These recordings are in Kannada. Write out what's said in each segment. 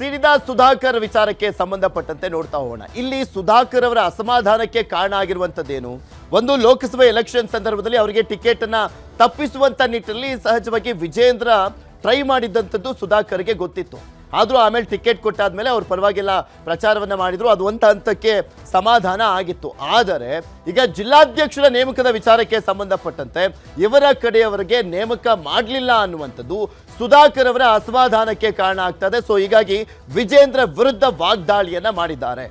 ಸಿಡಿದ ಸುಧಾಕರ್ ವಿಚಾರಕ್ಕೆ ಸಂಬಂಧಪಟ್ಟಂತೆ ನೋಡ್ತಾ ಹೋಗೋಣ. ಇಲ್ಲಿ ಸುಧಾಕರ್ ಅವರ ಅಸಮಾಧಾನಕ್ಕೆ ಕಾರಣ ಆಗಿರುವಂಥದ್ದೇನು? ಒಂದು ಲೋಕಸಭೆ ಎಲೆಕ್ಷನ್ ಸಂದರ್ಭದಲ್ಲಿ ಅವರಿಗೆ ಟಿಕೆಟ್ ಅನ್ನ ತಪ್ಪಿಸುವಂತ ನಿಟ್ಟಿನಲ್ಲಿ ಸಹಜವಾಗಿ ವಿಜೇಂದ್ರ ಟ್ರೈ ಮಾಡಿದ್ದಂಥದ್ದು ಸುಧಾಕರ್ಗೆ ಗೊತ್ತಿತ್ತು. ಆದರೂ ಆಮೇಲೆ ಟಿಕೆಟ್ ಕೊಟ್ಟಾದ್ಮೇಲೆ ಅವ್ರ ಪರವಾಗಿಲ್ಲ ಪ್ರಚಾರವನ್ನು ಮಾಡಿದರು. ಅದು ಒಂದು ಹಂತಕ್ಕೆ ಸಮಾಧಾನ ಆಗಿತ್ತು. ಆದರೆ ಈಗ ಜಿಲ್ಲಾಧ್ಯಕ್ಷರ ನೇಮಕದ ವಿಚಾರಕ್ಕೆ ಸಂಬಂಧಪಟ್ಟಂತೆ ಇವರ ಕಡೆಯವರಿಗೆ ನೇಮಕ ಮಾಡಲಿಲ್ಲ ಅನ್ನುವಂಥದ್ದು ಸುಧಾಕರ್ ಅವರ ಅಸಮಾಧಾನಕ್ಕೆ ಕಾರಣ ಆಗ್ತದೆ. ಸೊ ಹೀಗಾಗಿ ವಿಜೇಂದ್ರ ವಿರುದ್ಧ ವಾಗ್ದಾಳಿಯನ್ನ ಮಾಡಿದ್ದಾರೆ.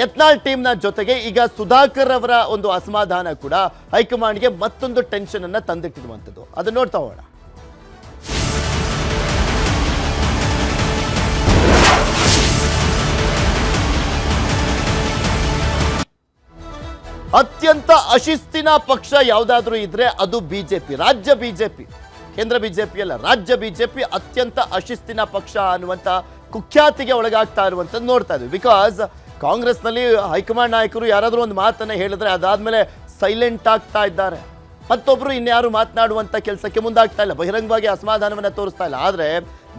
ಯತ್ನಾಳ್ ಟೀಮ್ನ ಜೊತೆಗೆ ಈಗ ಸುಧಾಕರ್ ಅವರ ಒಂದು ಅಸಮಾಧಾನ ಕೂಡ ಹೈಕಮಾಂಡ್ಗೆ ಮತ್ತೊಂದು ಟೆನ್ಷನ್ ಅನ್ನ ತಂದಿಟ್ಟಿರುವಂಥದ್ದು. ಅದನ್ನ ನೋಡ್ತಾ ಹೋಗೋಣ. ಅತ್ಯಂತ ಅಶಿಸ್ತಿನ ಪಕ್ಷ ಯಾವುದಾದ್ರೂ ಇದ್ರೆ ಅದು ಬಿಜೆಪಿ, ರಾಜ್ಯ ಬಿಜೆಪಿ. ಕೇಂದ್ರ ಬಿಜೆಪಿ ಅಲ್ಲ ರಾಜ್ಯ ಬಿಜೆಪಿ ಅತ್ಯಂತ ಅಶಿಸ್ತಿನ ಪಕ್ಷ ಅನ್ನುವಂಥ ಕುಖ್ಯಾತಿಗೆ ಒಳಗಾಗ್ತಾ ಇರುವಂಥದ್ದು ನೋಡ್ತಾ ಇದ್ವಿ. ಬಿಕಾಸ್ ಕಾಂಗ್ರೆಸ್ನಲ್ಲಿ ಹೈಕಮಾಂಡ್ ನಾಯಕರು ಯಾರಾದರೂ ಒಂದು ಮಾತನ್ನು ಹೇಳಿದ್ರೆ ಅದಾದಮೇಲೆ ಸೈಲೆಂಟ್ ಆಗ್ತಾ ಇದ್ದಾರೆ. ಮತ್ತೊಬ್ಬರು ಇನ್ಯಾರು ಮಾತನಾಡುವಂಥ ಕೆಲಸಕ್ಕೆ ಮುಂದಾಗ್ತಾ ಇಲ್ಲ, ಬಹಿರಂಗವಾಗಿ ಅಸಮಾಧಾನವನ್ನು ತೋರಿಸ್ತಾ ಇಲ್ಲ. ಆದ್ರೆ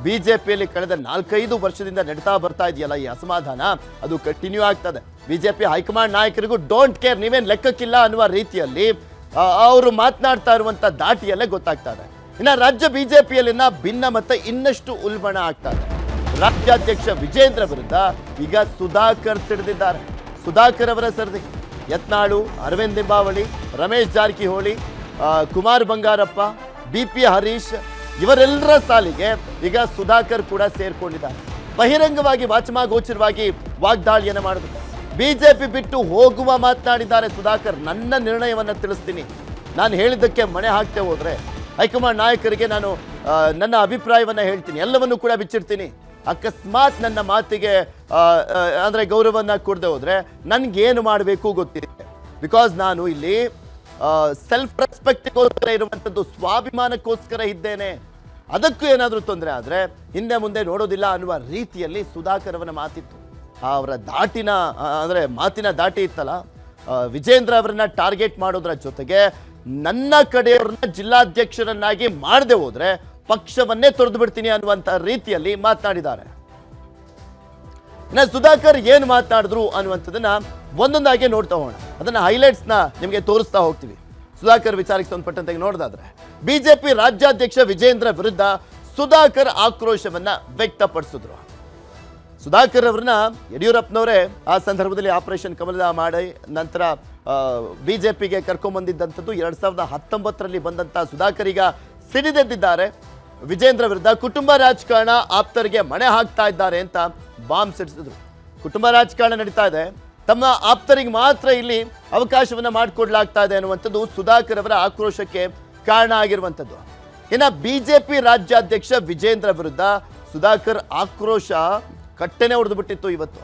ಬಿಜೆಪಿಯಲ್ಲಿ ಕಳೆದ ನಾಲ್ಕೈದು ವರ್ಷದಿಂದ ನಡೀತಾ ಬರ್ತಾ ಇದೆಯಲ್ಲ ಈ ಅಸಮಾಧಾನ, ಅದು ಕಂಟಿನ್ಯೂ ಆಗ್ತದೆ. ಬಿಜೆಪಿ ಹೈಕಮಾಂಡ್ ನಾಯಕರಿಗೂ ಡೋಂಟ್ ಕೇರ್ ನೀವೇನು ಲೆಕ್ಕಕ್ಕಿಲ್ಲ ಅನ್ನುವ ರೀತಿಯಲ್ಲಿ ಅವರು ಮಾತನಾಡ್ತಾ ಇರುವಂಥ ದಾಟಿಯಲ್ಲೇ ಗೊತ್ತಾಗ್ತಾ ಇದೆ. ಇನ್ನ ರಾಜ್ಯ ಬಿಜೆಪಿಯಲ್ಲಿನ ಭಿನ್ನ ಮತ ಇನ್ನಷ್ಟು ಉಲ್ಬಣ ಆಗ್ತಾ ಇದೆ. ರಾಜ್ಯಾಧ್ಯಕ್ಷ ವಿಜೇಂದ್ರ ವಿರುದ್ಧ ಈಗ ಸುಧಾಕರ್ ಸಿಡಿದಿದ್ದಾರೆ. ಸುಧಾಕರ್ ಅವರ ಸರದಿ. ಯತ್ನಾಳು, ಅರವಿಂದ್ ನಿಂಬಾವಳಿ, ರಮೇಶ್ ಜಾರಕಿಹೊಳಿ ಕುಮಾರ್ ಬಂಗಾರಪ್ಪ, ಬಿ ಪಿ ಹರೀಶ್ ಇವರೆಲ್ಲರ ಸಾಲಿಗೆ ಈಗ ಸುಧಾಕರ್ ಕೂಡ ಸೇರ್ಕೊಂಡಿದ್ದಾರೆ. ಬಹಿರಂಗವಾಗಿ ವಾಚಮಾಗೋಚರವಾಗಿ ವಾಗ್ದಾಳಿಯನ್ನು ಮಾಡಿದ್ರು. ಬಿಜೆಪಿ ಬಿಟ್ಟು ಹೋಗುವ ಮಾತನಾಡಿದ್ದಾರೆ ಸುಧಾಕರ್. ನನ್ನ ನಿರ್ಣಯವನ್ನು ತಿಳಿಸ್ತೀನಿ. ನಾನು ಹೇಳಿದ್ದಕ್ಕೆ ಮಣೆ ಹಾಕ್ತೇ ಹೋದ್ರೆ ಹೈಕಮಾಂಡ್ ನಾಯಕರಿಗೆ ನಾನು ನನ್ನ ಅಭಿಪ್ರಾಯವನ್ನು ಹೇಳ್ತೀನಿ. ಎಲ್ಲವನ್ನು ಕೂಡ ಬಿಚ್ಚಿಡ್ತೀನಿ. ಅಕಸ್ಮಾತ್ ನನ್ನ ಮಾತಿಗೆ ಅಂದರೆ ಗೌರವವನ್ನು ಕೊಡದೆ ಹೋದರೆ ನನಗೇನು ಮಾಡಬೇಕು ಗೊತ್ತಿದೆ ಬಿಕಾಸ್ ನಾನು ಇಲ್ಲಿ ಸೆಲ್ಫ್ ರೆಸ್ಪೆಕ್ಟ್ಗೋಸ್ಕರ ಇರುವಂಥದ್ದು ಸ್ವಾಭಿಮಾನಕ್ಕೋಸ್ಕರ ಇದ್ದೇನೆ. ಅದಕ್ಕೂ ಏನಾದರೂ ತೊಂದರೆ ಆದರೆ ಹಿಂದೆ ಮುಂದೆ ನೋಡೋದಿಲ್ಲ ಅನ್ನುವ ರೀತಿಯಲ್ಲಿ ಸುಧಾಕರ್ ಅವರ ಮಾತಿತ್ತು. ಅವರ ದಾಟಿನ ಅಂದರೆ ಮಾತಿನ ದಾಟಿ ಇತ್ತಲ್ಲ ವಿಜೇಂದ್ರ ಅವರನ್ನ ಟಾರ್ಗೆಟ್ ಮಾಡೋದ್ರ ಜೊತೆಗೆ ನನ್ನ ಕಡೆಯವ್ರನ್ನ ಜಿಲ್ಲಾಧ್ಯಕ್ಷರನ್ನಾಗಿ ಮಾಡದೆ ಹೋದ್ರೆ ಪಕ್ಷವನ್ನೇ ತೊರೆದು ಬಿಡ್ತೀನಿ ಅನ್ನುವಂಥ ರೀತಿಯಲ್ಲಿ ಮಾತನಾಡಿದ್ದಾರೆ. ಸುಧಾಕರ್ ಏನು ಮಾತನಾಡಿದ್ರು ಅನ್ನುವಂಥದ್ದನ್ನ ಒಂದೊಂದಾಗಿ ನೋಡ್ತಾ ಹೋಗೋಣ. ಅದನ್ನ ಹೈಲೈಟ್ಸ್ನ ನಿಮಗೆ ತೋರಿಸ್ತಾ ಹೋಗ್ತೀವಿ. ಸುಧಾಕರ್ ವಿಚಾರಕ್ಕೆ ಸಂಬಂಧಪಟ್ಟಂತೆ ನೋಡೋದಾದ್ರೆ, ಬಿಜೆಪಿ ರಾಜ್ಯಾಧ್ಯಕ್ಷ ವಿಜೇಂದ್ರ ವಿರುದ್ಧ ಸುಧಾಕರ್ ಆಕ್ರೋಶವನ್ನ ವ್ಯಕ್ತಪಡಿಸಿದ್ರು. ಸುಧಾಕರ್ ಅವ್ರನ್ನ ಯಡಿಯೂರಪ್ಪನವರೇ ಆ ಸಂದರ್ಭದಲ್ಲಿ ಆಪರೇಷನ್ ಕಮಲದ ಮಾಡಿ, ನಂತರ ಬಿಜೆಪಿಗೆ ಕರ್ಕೊಂಡ್ಬಂದಿದ್ದಂಥದ್ದು ಎರಡು ಸಾವಿರದ ಹತ್ತೊಂಬತ್ತರಲ್ಲಿ ಬಂದಂಥ ಸುಧಾಕರ್ ಈಗ ಸಿಡಿದೆದ್ದಿದ್ದಾರೆ. ವಿಜೇಂದ್ರ ವಿರುದ್ಧ ಕುಟುಂಬ ರಾಜಕಾರಣ ಆಪ್ತರಿಗೆ ಮಣೆ ಹಾಕ್ತಾ ಇದ್ದಾರೆ ಅಂತ ಬಾಂಬ್ ಸಿಡಿಸಿದ್ರು. ಕುಟುಂಬ ರಾಜಕಾರಣ ನಡೀತಾ ಇದೆ. ತಮ್ಮ ಆಪ್ತರಿಗೆ ಮಾತ್ರ ಇಲ್ಲಿ ಅವಕಾಶವನ್ನ ಮಾಡಿಕೊಡ್ಲಾಗ್ತಾ ಇದೆ ಅನ್ನುವಂಥದ್ದು ಸುಧಾಕರ್ ಅವರ ಆಕ್ರೋಶಕ್ಕೆ ಕಾರಣ ಆಗಿರುವಂಥದ್ದು. ಇನ್ನ ಬಿಜೆಪಿ ರಾಜ್ಯಾಧ್ಯಕ್ಷ ವಿಜೇಂದ್ರ ವಿರುದ್ಧ ಸುಧಾಕರ್ ಆಕ್ರೋಶ ಕಟ್ಟೆನೆ ಹೊಡೆದು ಬಿಟ್ಟಿತ್ತು ಇವತ್ತು.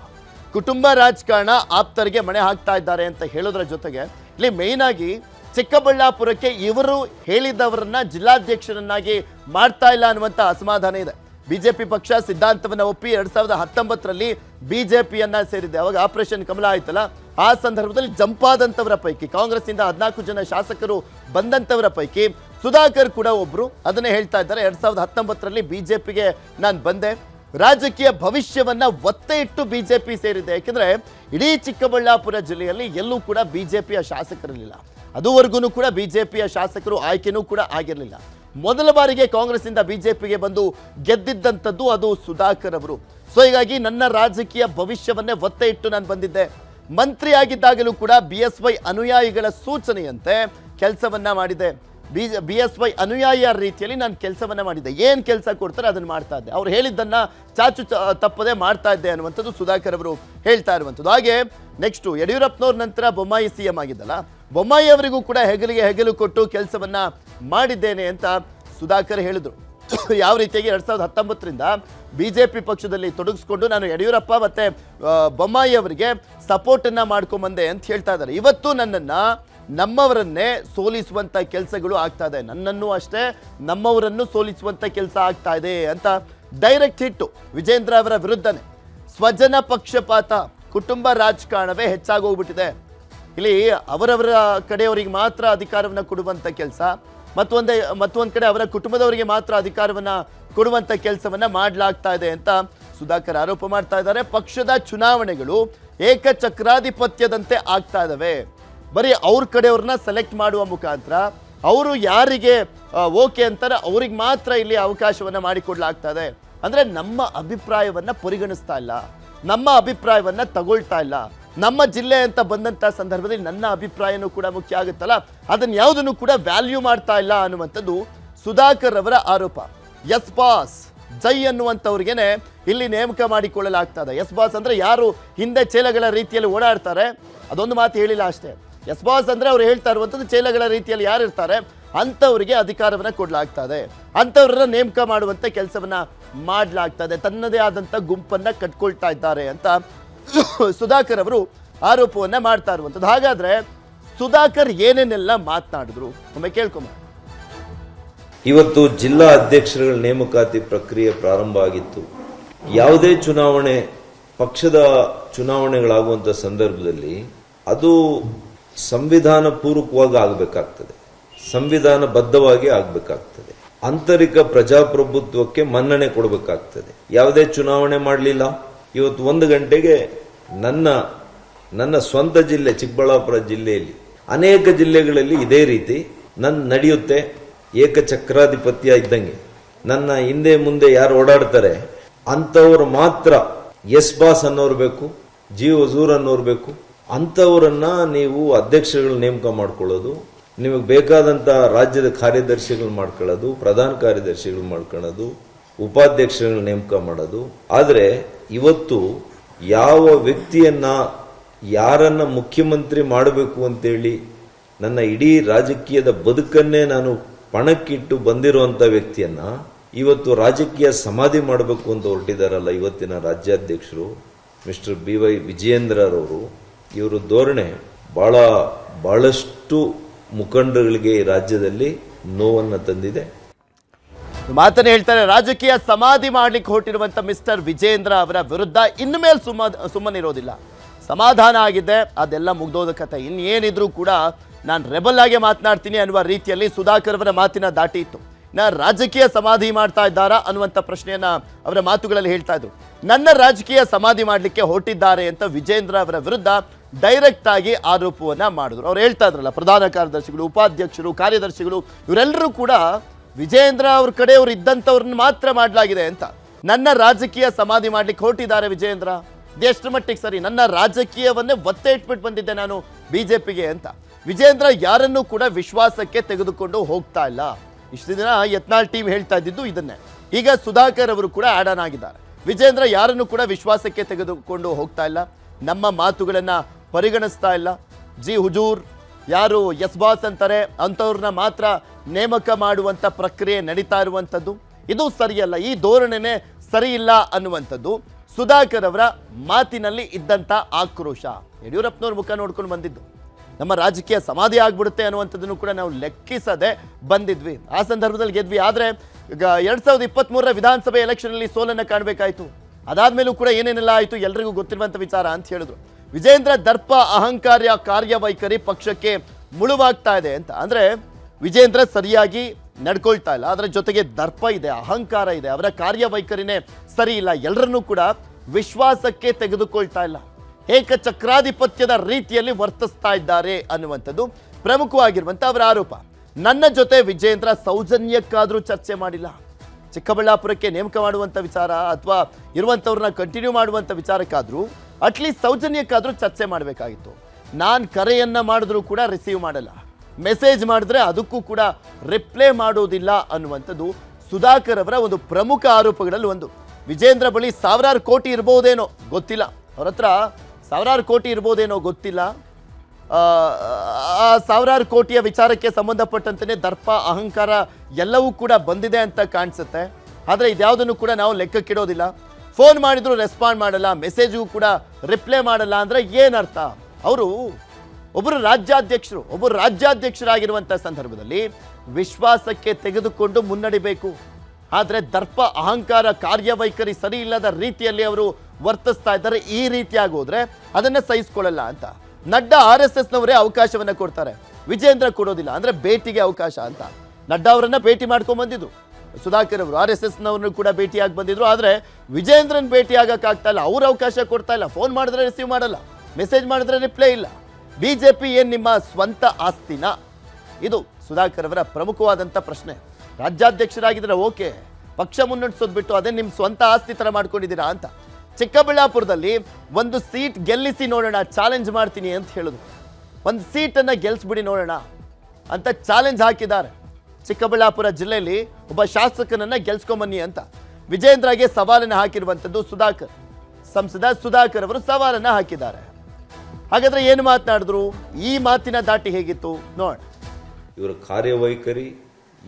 ಕುಟುಂಬ ರಾಜಕಾರಣ ಆಪ್ತರಿಗೆ ಮಣೆ ಹಾಕ್ತಾ ಇದ್ದಾರೆ ಅಂತ ಹೇಳೋದ್ರ ಜೊತೆಗೆ ಇಲ್ಲಿ ಮೇಯ್ನ್ ಆಗಿ ಚಿಕ್ಕಬಳ್ಳಾಪುರಕ್ಕೆ ಇವರು ಹೇಳಿದವರನ್ನ ಜಿಲ್ಲಾಧ್ಯಕ್ಷರನ್ನಾಗಿ ಮಾಡ್ತಾ ಇಲ್ಲ ಅನ್ನುವಂಥ ಅಸಮಾಧಾನ ಇದೆ. ಬಿಜೆಪಿ ಪಕ್ಷ ಸಿದ್ಧಾಂತವನ್ನ ಒಪ್ಪಿ ಎರಡ್ ಸಾವಿರದ ಹತ್ತೊಂಬತ್ತರಲ್ಲಿ ಬಿಜೆಪಿಯನ್ನ ಸೇರಿದೆ. ಅವಾಗ ಆಪರೇಷನ್ ಕಮಲ ಆಯ್ತಲ್ಲ? ಆ ಸಂದರ್ಭದಲ್ಲಿ ಜಂಪಾದಂತವರ ಪೈಕಿ, ಕಾಂಗ್ರೆಸ್ಸಿಂದ ಹದಿನಾಲ್ಕು ಜನ ಶಾಸಕರು ಬಂದಂತವರ ಪೈಕಿ ಸುಧಾಕರ್ ಕೂಡ ಒಬ್ರು. ಅದನ್ನೇ ಹೇಳ್ತಾ ಇದ್ದಾರೆ, ಎರಡ್ ಸಾವಿರದ ಹತ್ತೊಂಬತ್ತರಲ್ಲಿ ಬಿಜೆಪಿಗೆ ನಾನು ಬಂದೆ. ರಾಜಕೀಯ ಭವಿಷ್ಯವನ್ನ ಒತ್ತೆ ಇಟ್ಟು ಬಿಜೆಪಿ ಸೇರಿದೆ. ಯಾಕೆಂದ್ರೆ ಇಡೀ ಚಿಕ್ಕಬಳ್ಳಾಪುರ ಜಿಲ್ಲೆಯಲ್ಲಿ ಎಲ್ಲೂ ಕೂಡ ಬಿಜೆಪಿಯ ಶಾಸಕರಿರಲಿಲ್ಲ. ಅದುವರೆಗೂ ಕೂಡ ಬಿಜೆಪಿಯ ಶಾಸಕರು ಆಯ್ಕೆನೂ ಕೂಡ ಆಗಿರಲಿಲ್ಲ. ಮೊದಲ ಬಾರಿಗೆ ಕಾಂಗ್ರೆಸ್ನಿಂದ ಬಿಜೆಪಿಗೆ ಬಂದು ಗೆದ್ದಿದ್ದಂಥದ್ದು ಅದು ಸುಧಾಕರ್ ಅವರು. ಸೊ ಹೀಗಾಗಿ ನನ್ನ ರಾಜಕೀಯ ಭವಿಷ್ಯವನ್ನೇ ಒತ್ತೆ ಇಟ್ಟು ನಾನು ಬಂದಿದ್ದೆ. ಮಂತ್ರಿ ಆಗಿದ್ದಾಗಲೂ ಕೂಡ ಬಿ ಅನುಯಾಯಿಗಳ ಸೂಚನೆಯಂತೆ ಕೆಲಸವನ್ನ ಮಾಡಿದೆ. ಬಿ ಬಿ ಎಸ್ ವೈ ಅನುಯಾಯಿಯ ರೀತಿಯಲ್ಲಿ ನಾನು ಕೆಲಸವನ್ನ ಮಾಡಿದ್ದೆ. ಏನು ಕೆಲಸ ಕೊಡ್ತಾರೆ ಅದನ್ನು ಮಾಡ್ತಾ ಇದ್ದೆ. ಅವ್ರು ಹೇಳಿದ್ದನ್ನು ಚಾಚು ತಪ್ಪದೆ ಮಾಡ್ತಾ ಇದ್ದೆ ಅನ್ನುವಂಥದ್ದು ಸುಧಾಕರ್ ಅವರು ಹೇಳ್ತಾ ಇರುವಂಥದ್ದು. ಹಾಗೆ ನೆಕ್ಸ್ಟು ಯಡಿಯೂರಪ್ಪನವ್ರ ನಂತರ ಬೊಮ್ಮಾಯಿ ಸಿ ಎಂ ಆಗಿದ್ದಲ್ಲ, ಬೊಮ್ಮಾಯಿ ಅವರಿಗೂ ಕೂಡ ಹೆಗಲಿಗೆ ಹೆಗಲು ಕೊಟ್ಟು ಕೆಲಸವನ್ನು ಮಾಡಿದ್ದೇನೆ ಅಂತ ಸುಧಾಕರ್ ಹೇಳಿದರು. ಯಾವ ರೀತಿಯಾಗಿ ಎರಡು ಸಾವಿರದ ಹತ್ತೊಂಬತ್ತರಿಂದ ಬಿ ಜೆ ಪಿ ಪಕ್ಷದಲ್ಲಿ ತೊಡಗಿಸ್ಕೊಂಡು ನಾನು ಯಡಿಯೂರಪ್ಪ ಮತ್ತು ಬೊಮ್ಮಾಯಿ ಅವರಿಗೆ ಸಪೋರ್ಟನ್ನು ಮಾಡ್ಕೊಂಬಂದೆ ಅಂತ ಹೇಳ್ತಾ ಇದ್ದಾರೆ. ಇವತ್ತು ನನ್ನನ್ನ ನಮ್ಮವರನ್ನೇ ಸೋಲಿಸುವಂಥ ಕೆಲಸಗಳು ಆಗ್ತಾ ಇದೆ. ನನ್ನನ್ನು ಅಷ್ಟೇ, ನಮ್ಮವರನ್ನು ಸೋಲಿಸುವಂಥ ಕೆಲಸ ಆಗ್ತಾ ಇದೆ ಅಂತ ಡೈರೆಕ್ಟ್ ಹಿಟ್ಟು ವಿಜೇಂದ್ರ ಅವರ ವಿರುದ್ಧನೇ. ಸ್ವಜನ ಪಕ್ಷಪಾತ, ಕುಟುಂಬ ರಾಜಕಾರಣವೇ ಹೆಚ್ಚಾಗೋಗ್ಬಿಟ್ಟಿದೆ. ಇಲ್ಲಿ ಅವರವರ ಕಡೆಯವರಿಗೆ ಮಾತ್ರ ಅಧಿಕಾರವನ್ನು ಕೊಡುವಂಥ ಕೆಲಸ, ಮತ್ತೊಂದೇ, ಮತ್ತೊಂದು ಕಡೆ ಅವರ ಕುಟುಂಬದವರಿಗೆ ಮಾತ್ರ ಅಧಿಕಾರವನ್ನು ಕೊಡುವಂಥ ಕೆಲಸವನ್ನು ಮಾಡಲಾಗ್ತಾ ಇದೆ ಅಂತ ಸುಧಾಕರ್ ಆರೋಪ ಮಾಡ್ತಾ ಇದ್ದಾರೆ. ಪಕ್ಷದ ಚುನಾವಣೆಗಳು ಏಕಚಕ್ರಾಧಿಪತ್ಯದಂತೆ ಆಗ್ತಾ ಇದಾವೆ. ಬರೀ ಅವ್ರ ಕಡೆಯವ್ರನ್ನ ಸೆಲೆಕ್ಟ್ ಮಾಡುವ ಮುಖಾಂತರ ಅವರು ಯಾರಿಗೆ ಓಕೆ ಅಂತಾರೆ, ಅವ್ರಿಗೆ ಮಾತ್ರ ಇಲ್ಲಿ ಅವಕಾಶವನ್ನು ಮಾಡಿಕೊಡ್ಲಾಗ್ತಾ ಇದೆ ಅಂದರೆ ನಮ್ಮ ಅಭಿಪ್ರಾಯವನ್ನು ಪರಿಗಣಿಸ್ತಾ ಇಲ್ಲ. ನಮ್ಮ ಅಭಿಪ್ರಾಯವನ್ನು ತಗೊಳ್ತಾ ಇಲ್ಲ. ನಮ್ಮ ಜಿಲ್ಲೆ ಅಂತ ಬಂದಂಥ ಸಂದರ್ಭದಲ್ಲಿ ನನ್ನ ಅಭಿಪ್ರಾಯನೂ ಕೂಡ ಮುಖ್ಯ ಆಗುತ್ತಲ್ಲ? ಅದನ್ನ ಯಾವುದನ್ನು ಕೂಡ ವ್ಯಾಲ್ಯೂ ಮಾಡ್ತಾ ಇಲ್ಲ ಅನ್ನುವಂಥದ್ದು ಸುಧಾಕರ್ ಅವರ ಆರೋಪ. ಎಸ್ ಬಾಸ್ ಜೈ ಅನ್ನುವಂಥವ್ರಿಗೇನೆ ಇಲ್ಲಿ ನೇಮಕ ಮಾಡಿಕೊಳ್ಳಲಾಗ್ತದೆ. ಎಸ್ ಬಾಸ್ ಅಂದರೆ ಯಾರು ಹಿಂದೆ ಚೇಲಗಳ ರೀತಿಯಲ್ಲಿ ಓಡಾಡ್ತಾರೆ, ಅದೊಂದು ಮಾತು ಹೇಳಿಲ್ಲ ಅಷ್ಟೇ. ಎಸ್ ಬಾಸ್ ಅಂದ್ರೆ ಅವ್ರು ಹೇಳ್ತಾ ಇರುವಂಥದ್ದು ಚೇಲಗಳ ರೀತಿಯಲ್ಲಿ ಯಾರು ಇರ್ತಾರೆ, ಅಂಥವ್ರಿಗೆ ಅಧಿಕಾರವನ್ನ ಕೊಡಲಾಗ್ತದೆ. ಅಂಥವ್ರನ್ನ ನೇಮಕ ಮಾಡುವಂತ ಕೆಲಸವನ್ನ ಮಾಡಲಾಗ್ತದೆ. ತನ್ನದೇ ಆದಂಥ ಗುಂಪನ್ನ ಕಟ್ಕೊಳ್ತಾ ಇದ್ದಾರೆ ಅಂತ ಸುಧಾಕರ್ ಅವರು ಆರೋಪವನ್ನ ಮಾಡ್ತಾ ಇರುವಂಥದ್ದು. ಹಾಗಾದ್ರೆ ಸುಧಾಕರ್ ಏನೇನೆಲ್ಲ ಮಾತನಾಡಿದ್ರು? ಒಮ್ಮೆ ಕೇಳ್ಕೊಂಬ. ಇವತ್ತು ಜಿಲ್ಲಾ ಅಧ್ಯಕ್ಷರುಗಳ ನೇಮಕಾತಿ ಪ್ರಕ್ರಿಯೆ ಪ್ರಾರಂಭ ಆಗಿತ್ತು. ಯಾವುದೇ ಚುನಾವಣೆ, ಪಕ್ಷದ ಚುನಾವಣೆಗಳಾಗುವಂತ ಸಂದರ್ಭದಲ್ಲಿ ಅದು ಸಂವಿಧಾನ ಪೂರ್ವಕವಾಗಿ ಆಗಬೇಕಾಗ್ತದೆ. ಸಂವಿಧಾನ ಬದ್ಧವಾಗಿ ಆಗಬೇಕಾಗ್ತದೆ. ಆಂತರಿಕ ಪ್ರಜಾಪ್ರಭುತ್ವಕ್ಕೆ ಮನ್ನಣೆ ಕೊಡಬೇಕಾಗ್ತದೆ. ಯಾವುದೇ ಚುನಾವಣೆ ಮಾಡಲಿಲ್ಲ. ಇವತ್ತು ಒಂದು ಗಂಟೆಗೆ ನನ್ನ ನನ್ನ ಸ್ವಂತ ಜಿಲ್ಲೆ, ಚಿಕ್ಕಬಳ್ಳಾಪುರ ಜಿಲ್ಲೆಯಲ್ಲಿ ಅನೇಕ ಜಿಲ್ಲೆಗಳಲ್ಲಿ ಇದೇ ರೀತಿ ನನ್ನ ನಡೆಯುತ್ತೆ. ಏಕಚಕ್ರಾಧಿಪತ್ಯ ಇದ್ದಂಗೆ. ನನ್ನ ಹಿಂದೆ ಮುಂದೆ ಯಾರು ಓಡಾಡ್ತಾರೆ, ಅಂಥವ್ರು ಮಾತ್ರ ಎಸ್ ಬಾಸ್ ಅನ್ನೋರು ಬೇಕು, ಜಿ ಹಜೂರ್ ಅನ್ನೋರು ಬೇಕು ಅಂಥವ್ರನ್ನ ನೀವು ಅಧ್ಯಕ್ಷರುಗಳು ನೇಮಕ ಮಾಡ್ಕೊಳ್ಳೋದು, ನಿಮಗೆ ಬೇಕಾದಂತ ರಾಜ್ಯದ ಕಾರ್ಯದರ್ಶಿಗಳು ಮಾಡ್ಕೊಳ್ಳೋದು, ಪ್ರಧಾನ ಕಾರ್ಯದರ್ಶಿಗಳು ಮಾಡ್ಕೊಳ್ಳೋದು, ಉಪಾಧ್ಯಕ್ಷರುಗಳು ನೇಮಕ ಮಾಡೋದು. ಆದರೆ ಇವತ್ತು ಯಾವ ವ್ಯಕ್ತಿಯನ್ನ ಯಾರನ್ನ ಮುಖ್ಯಮಂತ್ರಿ ಮಾಡಬೇಕು ಅಂತೇಳಿ ನನ್ನ ಇಡೀ ರಾಜಕೀಯದ ಬದುಕನ್ನೇ ನಾನು ಪಣಕ್ಕಿಟ್ಟು ಬಂದಿರುವಂತ ವ್ಯಕ್ತಿಯನ್ನ ಇವತ್ತು ರಾಜಕೀಯ ಸಮಾಧಿ ಮಾಡಬೇಕು ಅಂತ ಹೊರಟಿದಾರಲ್ಲ ಇವತ್ತಿನ ರಾಜ್ಯಾಧ್ಯಕ್ಷರು, ಮಿಸ್ಟರ್ ಬಿ ವೈ ವಿಜಯೇಂದ್ರರವರು. ಇವರು ಧೋರಣೆ ಬಹಳ, ಬಹಳಷ್ಟು ಮುಖಂಡರುಗಳಿಗೆ ರಾಜ್ಯದಲ್ಲಿ ನೋವನ್ನು ತಂದಿದೆ. ಮಾತನ್ನ ಹೇಳ್ತಾರೆ, ರಾಜಕೀಯ ಸಮಾಧಿ ಮಾಡ್ಲಿಕ್ಕೆ ಹೊರಟಿರುವಂತ ಮಿಸ್ಟರ್ ವಿಜೇಂದ್ರ ಅವರ ವಿರುದ್ಧ ಇನ್ನು ಮೇಲೆ ಸುಮ್ಮ ಸುಮ್ಮನಿರೋದಿಲ್ಲ ಸಮಾಧಾನ ಆಗಿದೆ, ಅದೆಲ್ಲ ಮುಗ್ದೋದ ಕಥೆ ಇನ್ನೇನಿದ್ರೂ ಕೂಡ ನಾನು ರೆಬಲ್ ಆಗಿ ಮಾತನಾಡ್ತೀನಿ ಅನ್ನುವ ರೀತಿಯಲ್ಲಿ ಸುಧಾಕರ್ ಅವರ ಮಾತಿನ ದಾಟಿ ಇತ್ತು. ನಾ ರಾಜಕೀಯ ಸಮಾಧಿ ಮಾಡ್ತಾ ಇದ್ದಾರಾ ಅನ್ನುವಂಥ ಪ್ರಶ್ನೆಯನ್ನ ಅವರ ಮಾತುಗಳಲ್ಲಿ ಹೇಳ್ತಾ ಇದ್ರು. ನನ್ನ ರಾಜಕೀಯ ಸಮಾಧಿ ಮಾಡಲಿಕ್ಕೆ ಹೊರಟಿದ್ದಾರೆ ಅಂತ ವಿಜೇಂದ್ರ ಅವರ ವಿರುದ್ಧ ಡೈರೆಕ್ಟ್ ಆಗಿ ಆರೋಪವನ್ನ ಮಾಡಿದ್ರು. ಅವ್ರು ಹೇಳ್ತಾ ಇದ್ರಲ್ಲ, ಪ್ರಧಾನ ಕಾರ್ಯದರ್ಶಿಗಳು, ಉಪಾಧ್ಯಕ್ಷರು, ಕಾರ್ಯದರ್ಶಿಗಳು, ಇವರೆಲ್ಲರೂ ಕೂಡ ವಿಜಯೇಂದ್ರ ಅವ್ರ ಕಡೆಯವರು ಇದ್ದಂಥವ್ರನ್ನ ಮಾತ್ರ ಮಾಡಲಾಗಿದೆ ಅಂತ. ನನ್ನ ರಾಜಕೀಯ ಸಮಾಧಿ ಮಾಡ್ಲಿಕ್ಕೆ ಹೊರಟಿದ್ದಾರೆ ವಿಜೇಂದ್ರ ಎಷ್ಟು ಮಟ್ಟಿಗೆ ಸರಿ? ನನ್ನ ರಾಜಕೀಯವನ್ನೇ ಒತ್ತೆ ಇಟ್ಬಿಟ್ಟು ಬಂದಿದ್ದೆ ನಾನು ಬಿಜೆಪಿಗೆ ಅಂತ. ವಿಜೇಂದ್ರ ಯಾರನ್ನೂ ಕೂಡ ವಿಶ್ವಾಸಕ್ಕೆ ತೆಗೆದುಕೊಂಡು ಹೋಗ್ತಾ ಇಲ್ಲ. ಇಷ್ಟು ದಿನ ಯತ್ನಾಳ್ ಟೀಮ್ ಹೇಳ್ತಾ ಇದ್ದಿದ್ದು ಇದನ್ನೇ. ಈಗ ಸುಧಾಕರ್ ಅವರು ಕೂಡ ಆಡ್ ಆನ್ ಆಗಿದ್ದಾರೆ. ವಿಜೇಂದ್ರ ಯಾರನ್ನು ಕೂಡ ವಿಶ್ವಾಸಕ್ಕೆ ತೆಗೆದುಕೊಂಡು ಹೋಗ್ತಾ ಇಲ್ಲ. ನಮ್ಮ ಮಾತುಗಳನ್ನ ಪರಿಗಣಿಸ್ತಾ ಇಲ್ಲ. ಜಿ ಹುಜೂರ್, ಯಾರು ಎಸ್ ಬಾಸ್ ಅಂತಾರೆ, ಅಂಥವ್ರನ್ನ ಮಾತ್ರ ನೇಮಕ ಮಾಡುವಂಥ ಪ್ರಕ್ರಿಯೆ ನಡೀತಾ ಇರುವಂಥದ್ದು. ಇದು ಸರಿಯಲ್ಲ, ಈ ಧೋರಣೆನೇ ಸರಿಯಿಲ್ಲ ಅನ್ನುವಂಥದ್ದು. ಸುಧಾಕರ್ ಅವರ ಮಾತಿನಲ್ಲಿ ಇದ್ದಂಥ ಆಕ್ರೋಶ. ಯಡಿಯೂರಪ್ಪನವ್ರ ಮುಖ ನೋಡ್ಕೊಂಡು ಬಂದಿದ್ದು. ನಮ್ಮ ರಾಜಕೀಯ ಸಮಾಧಿ ಆಗ್ಬಿಡುತ್ತೆ ಅನ್ನುವಂಥದ್ದನ್ನು ಕೂಡ ನಾವು ಲೆಕ್ಕಿಸದೆ ಬಂದಿದ್ವಿ. ಆ ಸಂದರ್ಭದಲ್ಲಿ ಗೆದ್ವಿ. ಆದರೆ, ಈಗ ಎರಡು ಸಾವಿರದ ಇಪ್ಪತ್ತ್ಮೂರರ ವಿಧಾನಸಭೆ ಎಲೆಕ್ಷನಲ್ಲಿ ಸೋಲನ್ನು ಕಾಣಬೇಕಾಯಿತು. ಅದಾದ್ಮೇಲೂ ಕೂಡ ಏನೇನೆಲ್ಲ ಆಯಿತು, ಎಲ್ರಿಗೂ ಗೊತ್ತಿರುವಂಥ ವಿಚಾರ ಅಂತ ಹೇಳಿದ್ರು. ವಿಜೇಂದ್ರ ದರ್ಪ ಅಹಂಕಾರ್ಯ ಕಾರ್ಯವೈಖರಿ ಪಕ್ಷಕ್ಕೆ ಮುಳುವಾಗ್ತಾ ಇದೆ ಅಂತ. ಅಂದ್ರೆ ವಿಜೇಂದ್ರ ಸರಿಯಾಗಿ ನಡ್ಕೊಳ್ತಾ ಇಲ್ಲ. ಅದರ ಜೊತೆಗೆ ದರ್ಪ ಇದೆ, ಅಹಂಕಾರ ಇದೆ, ಅವರ ಕಾರ್ಯವೈಖರಿನೇ ಸರಿ ಇಲ್ಲ. ಎಲ್ಲರನ್ನೂ ಕೂಡ ವಿಶ್ವಾಸಕ್ಕೆ ತೆಗೆದುಕೊಳ್ತಾ ಇಲ್ಲ. ಏಕಚಕ್ರಾಧಿಪತ್ಯದ ರೀತಿಯಲ್ಲಿ ವರ್ತಿಸ್ತಾ ಇದ್ದಾರೆ ಅನ್ನುವಂಥದ್ದು ಪ್ರಮುಖವಾಗಿರುವಂಥ ಅವರ ಆರೋಪ. ನನ್ನ ಜೊತೆ ವಿಜೇಂದ್ರ ಸೌಜನ್ಯಕ್ಕಾದರೂ ಚರ್ಚೆ ಮಾಡಿಲ್ಲ. ಚಿಕ್ಕಬಳ್ಳಾಪುರಕ್ಕೆ ನೇಮಕ ಮಾಡುವಂಥ ವಿಚಾರ ಅಥವಾ ಇರುವಂಥವ್ರನ್ನ ಕಂಟಿನ್ಯೂ ಮಾಡುವಂಥ ವಿಚಾರಕ್ಕಾದರೂ ಅಟ್ಲೀಸ್ಟ್ ಸೌಜನ್ಯಕ್ಕಾದರೂ ಚರ್ಚೆ ಮಾಡಬೇಕಾಗಿತ್ತು. ನಾನು ಕರೆಯನ್ನು ಮಾಡಿದ್ರೂ ಕೂಡ ರಿಸೀವ್ ಮಾಡಲ್ಲ. ಮೆಸೇಜ್ ಮಾಡಿದ್ರೆ ಅದಕ್ಕೂ ಕೂಡ ರಿಪ್ಲೈ ಮಾಡೋದಿಲ್ಲ ಅನ್ನುವಂಥದ್ದು ಸುಧಾಕರ್ ಅವರ ಒಂದು ಪ್ರಮುಖ ಆರೋಪಗಳಲ್ಲಿ ಒಂದು. ವಿಜೇಂದ್ರ ಬಳಿ ಸಾವಿರಾರು ಕೋಟಿ ಇರ್ಬೋದೇನೋ ಗೊತ್ತಿಲ್ಲ. ಅವ್ರ ಹತ್ರ ಸಾವಿರಾರು ಕೋಟಿ ಇರ್ಬೋದೇನೋ ಗೊತ್ತಿಲ್ಲ. ಆ, ಸಾವಿರಾರು ಕೋಟಿಯ ವಿಚಾರಕ್ಕೆ ಸಂಬಂಧಪಟ್ಟಂತೆ ದರ್ಪ ಅಹಂಕಾರ ಎಲ್ಲವೂ ಕೂಡ ಬಂದಿದೆ ಅಂತ ಕಾಣಿಸುತ್ತೆ. ಆದರೆ ಇದ್ಯಾವುದನ್ನು ಕೂಡ ನಾವು ಲೆಕ್ಕಕ್ಕಿಡೋದಿಲ್ಲ. ಫೋನ್ ಮಾಡಿದ್ರು ರೆಸ್ಪಾಂಡ್ ಮಾಡಲ್ಲ ಮೆಸೇಜು ಕೂಡ ರಿಪ್ಲೈ ಮಾಡಲ್ಲ ಅಂದ್ರೆ ಏನರ್ಥ? ಅವರು ಒಬ್ಬರು ರಾಜ್ಯಾಧ್ಯಕ್ಷರು ಒಬ್ಬರು ರಾಜ್ಯಾಧ್ಯಕ್ಷರಾಗಿರುವಂಥ ಸಂದರ್ಭದಲ್ಲಿ ವಿಶ್ವಾಸಕ್ಕೆ ತೆಗೆದುಕೊಂಡು ಮುನ್ನಡಿಬೇಕು. ಆದರೆ ದರ್ಪ ಅಹಂಕಾರ ಕಾರ್ಯವೈಖರಿ ಸರಿ ಇಲ್ಲದ ರೀತಿಯಲ್ಲಿ ಅವರು ವರ್ತಿಸ್ತಾ ಇದ್ದಾರೆ, ಈ ರೀತಿಯಾಗಿ ಹೋದ್ರೆ ಅದನ್ನ ಸಹಿಸ್ಕೊಳ್ಳಲ್ಲ ಅಂತ. ನಡ್ಡಾ ಆರ್ ಎಸ್ ಎಸ್ನವರೇ ಅವಕಾಶವನ್ನ ಕೊಡ್ತಾರೆ. ವಿಜೇಂದ್ರ ಕೊಡೋದಿಲ್ಲ ಅಂದ್ರೆ ಭೇಟಿಗೆ ಅವಕಾಶ ಅಂತ. ನಡ್ಡಾ ಅವರನ್ನ ಭೇಟಿ ಮಾಡ್ಕೊಂಡ್ ಬಂದಿದ್ರು ಸುಧಾಕರ್ ಅವರು ಆರ್ ಎಸ್ ಎಸ್ನವ್ರನ್ನು ಕೂಡ ಭೇಟಿಯಾಗಿ ಬಂದಿದ್ರು. ಆದರೆ ವಿಜೇಂದ್ರನ್ ಭೇಟಿ ಆಗಕ್ಕಾಗ್ತಾ ಇಲ್ಲ. ಅವ್ರು ಅವಕಾಶ ಕೊಡ್ತಾ ಇಲ್ಲ. ಫೋನ್ ಮಾಡಿದ್ರೆ ರಿಸೀವ್ ಮಾಡಲ್ಲ. ಮೆಸೇಜ್ ಮಾಡಿದ್ರೆ ರಿಪ್ಲೈ ಇಲ್ಲ. ಬಿ ಜೆ ಪಿ ಏನು ನಿಮ್ಮ ಸ್ವಂತ ಆಸ್ತಿನ? ಇದು ಸುಧಾಕರ್ ಅವರ ಪ್ರಮುಖವಾದಂಥ ಪ್ರಶ್ನೆ. ರಾಜ್ಯಾಧ್ಯಕ್ಷರಾಗಿದ್ರೆ ಓಕೆ. ಪಕ್ಷ ಮುನ್ನಡೆಸೋದು ಬಿಟ್ಟು ಅದೇ ನಿಮ್ಮ ಸ್ವಂತ ಆಸ್ತಿ ಥರ ಮಾಡ್ಕೊಂಡಿದ್ದೀರಾ ಅಂತ. ಚಿಕ್ಕಬಳ್ಳಾಪುರದಲ್ಲಿ ಒಂದು ಸೀಟ್ ಗೆಲ್ಲಿಸಿ ನೋಡೋಣ ಚಾಲೆಂಜ್ ಮಾಡ್ತೀನಿ ಅಂತ ಹೇಳಿದ್ರು. ಒಂದು ಸೀಟನ್ನು ಗೆಲ್ಲಿಸ್ಬಿಡಿ ನೋಡೋಣ ಅಂತ ಚಾಲೆಂಜ್ ಹಾಕಿದ್ದಾರೆ. ಚಿಕ್ಕಬಳ್ಳಾಪುರ ಜಿಲ್ಲೆಯಲ್ಲಿ ಒಬ್ಬ ಶಾಸಕನನ್ನ ಗೆಲ್ಸ್ಕೊಂಬನ್ನಿ ಅಂತ. ವಿಜೇಂದ್ರಗೆ ಸವಾಲನ್ನು ಹಾಕಿರುವಂಥದ್ದು ಸುಧಾಕರ್. ಸಂಸದ ಸುಧಾಕರ್ ಅವರು ಸವಾಲನ್ನ ಹಾಕಿದ್ದಾರೆ. ಹಾಗಾದ್ರೆ ಏನು ಮಾತನಾಡಿದ್ರು? ಈ ಮಾತಿನ ದಾಟಿ ಹೇಗಿತ್ತು? ನೋಡಿ. ಇವರ ಕಾರ್ಯವೈಖರಿ,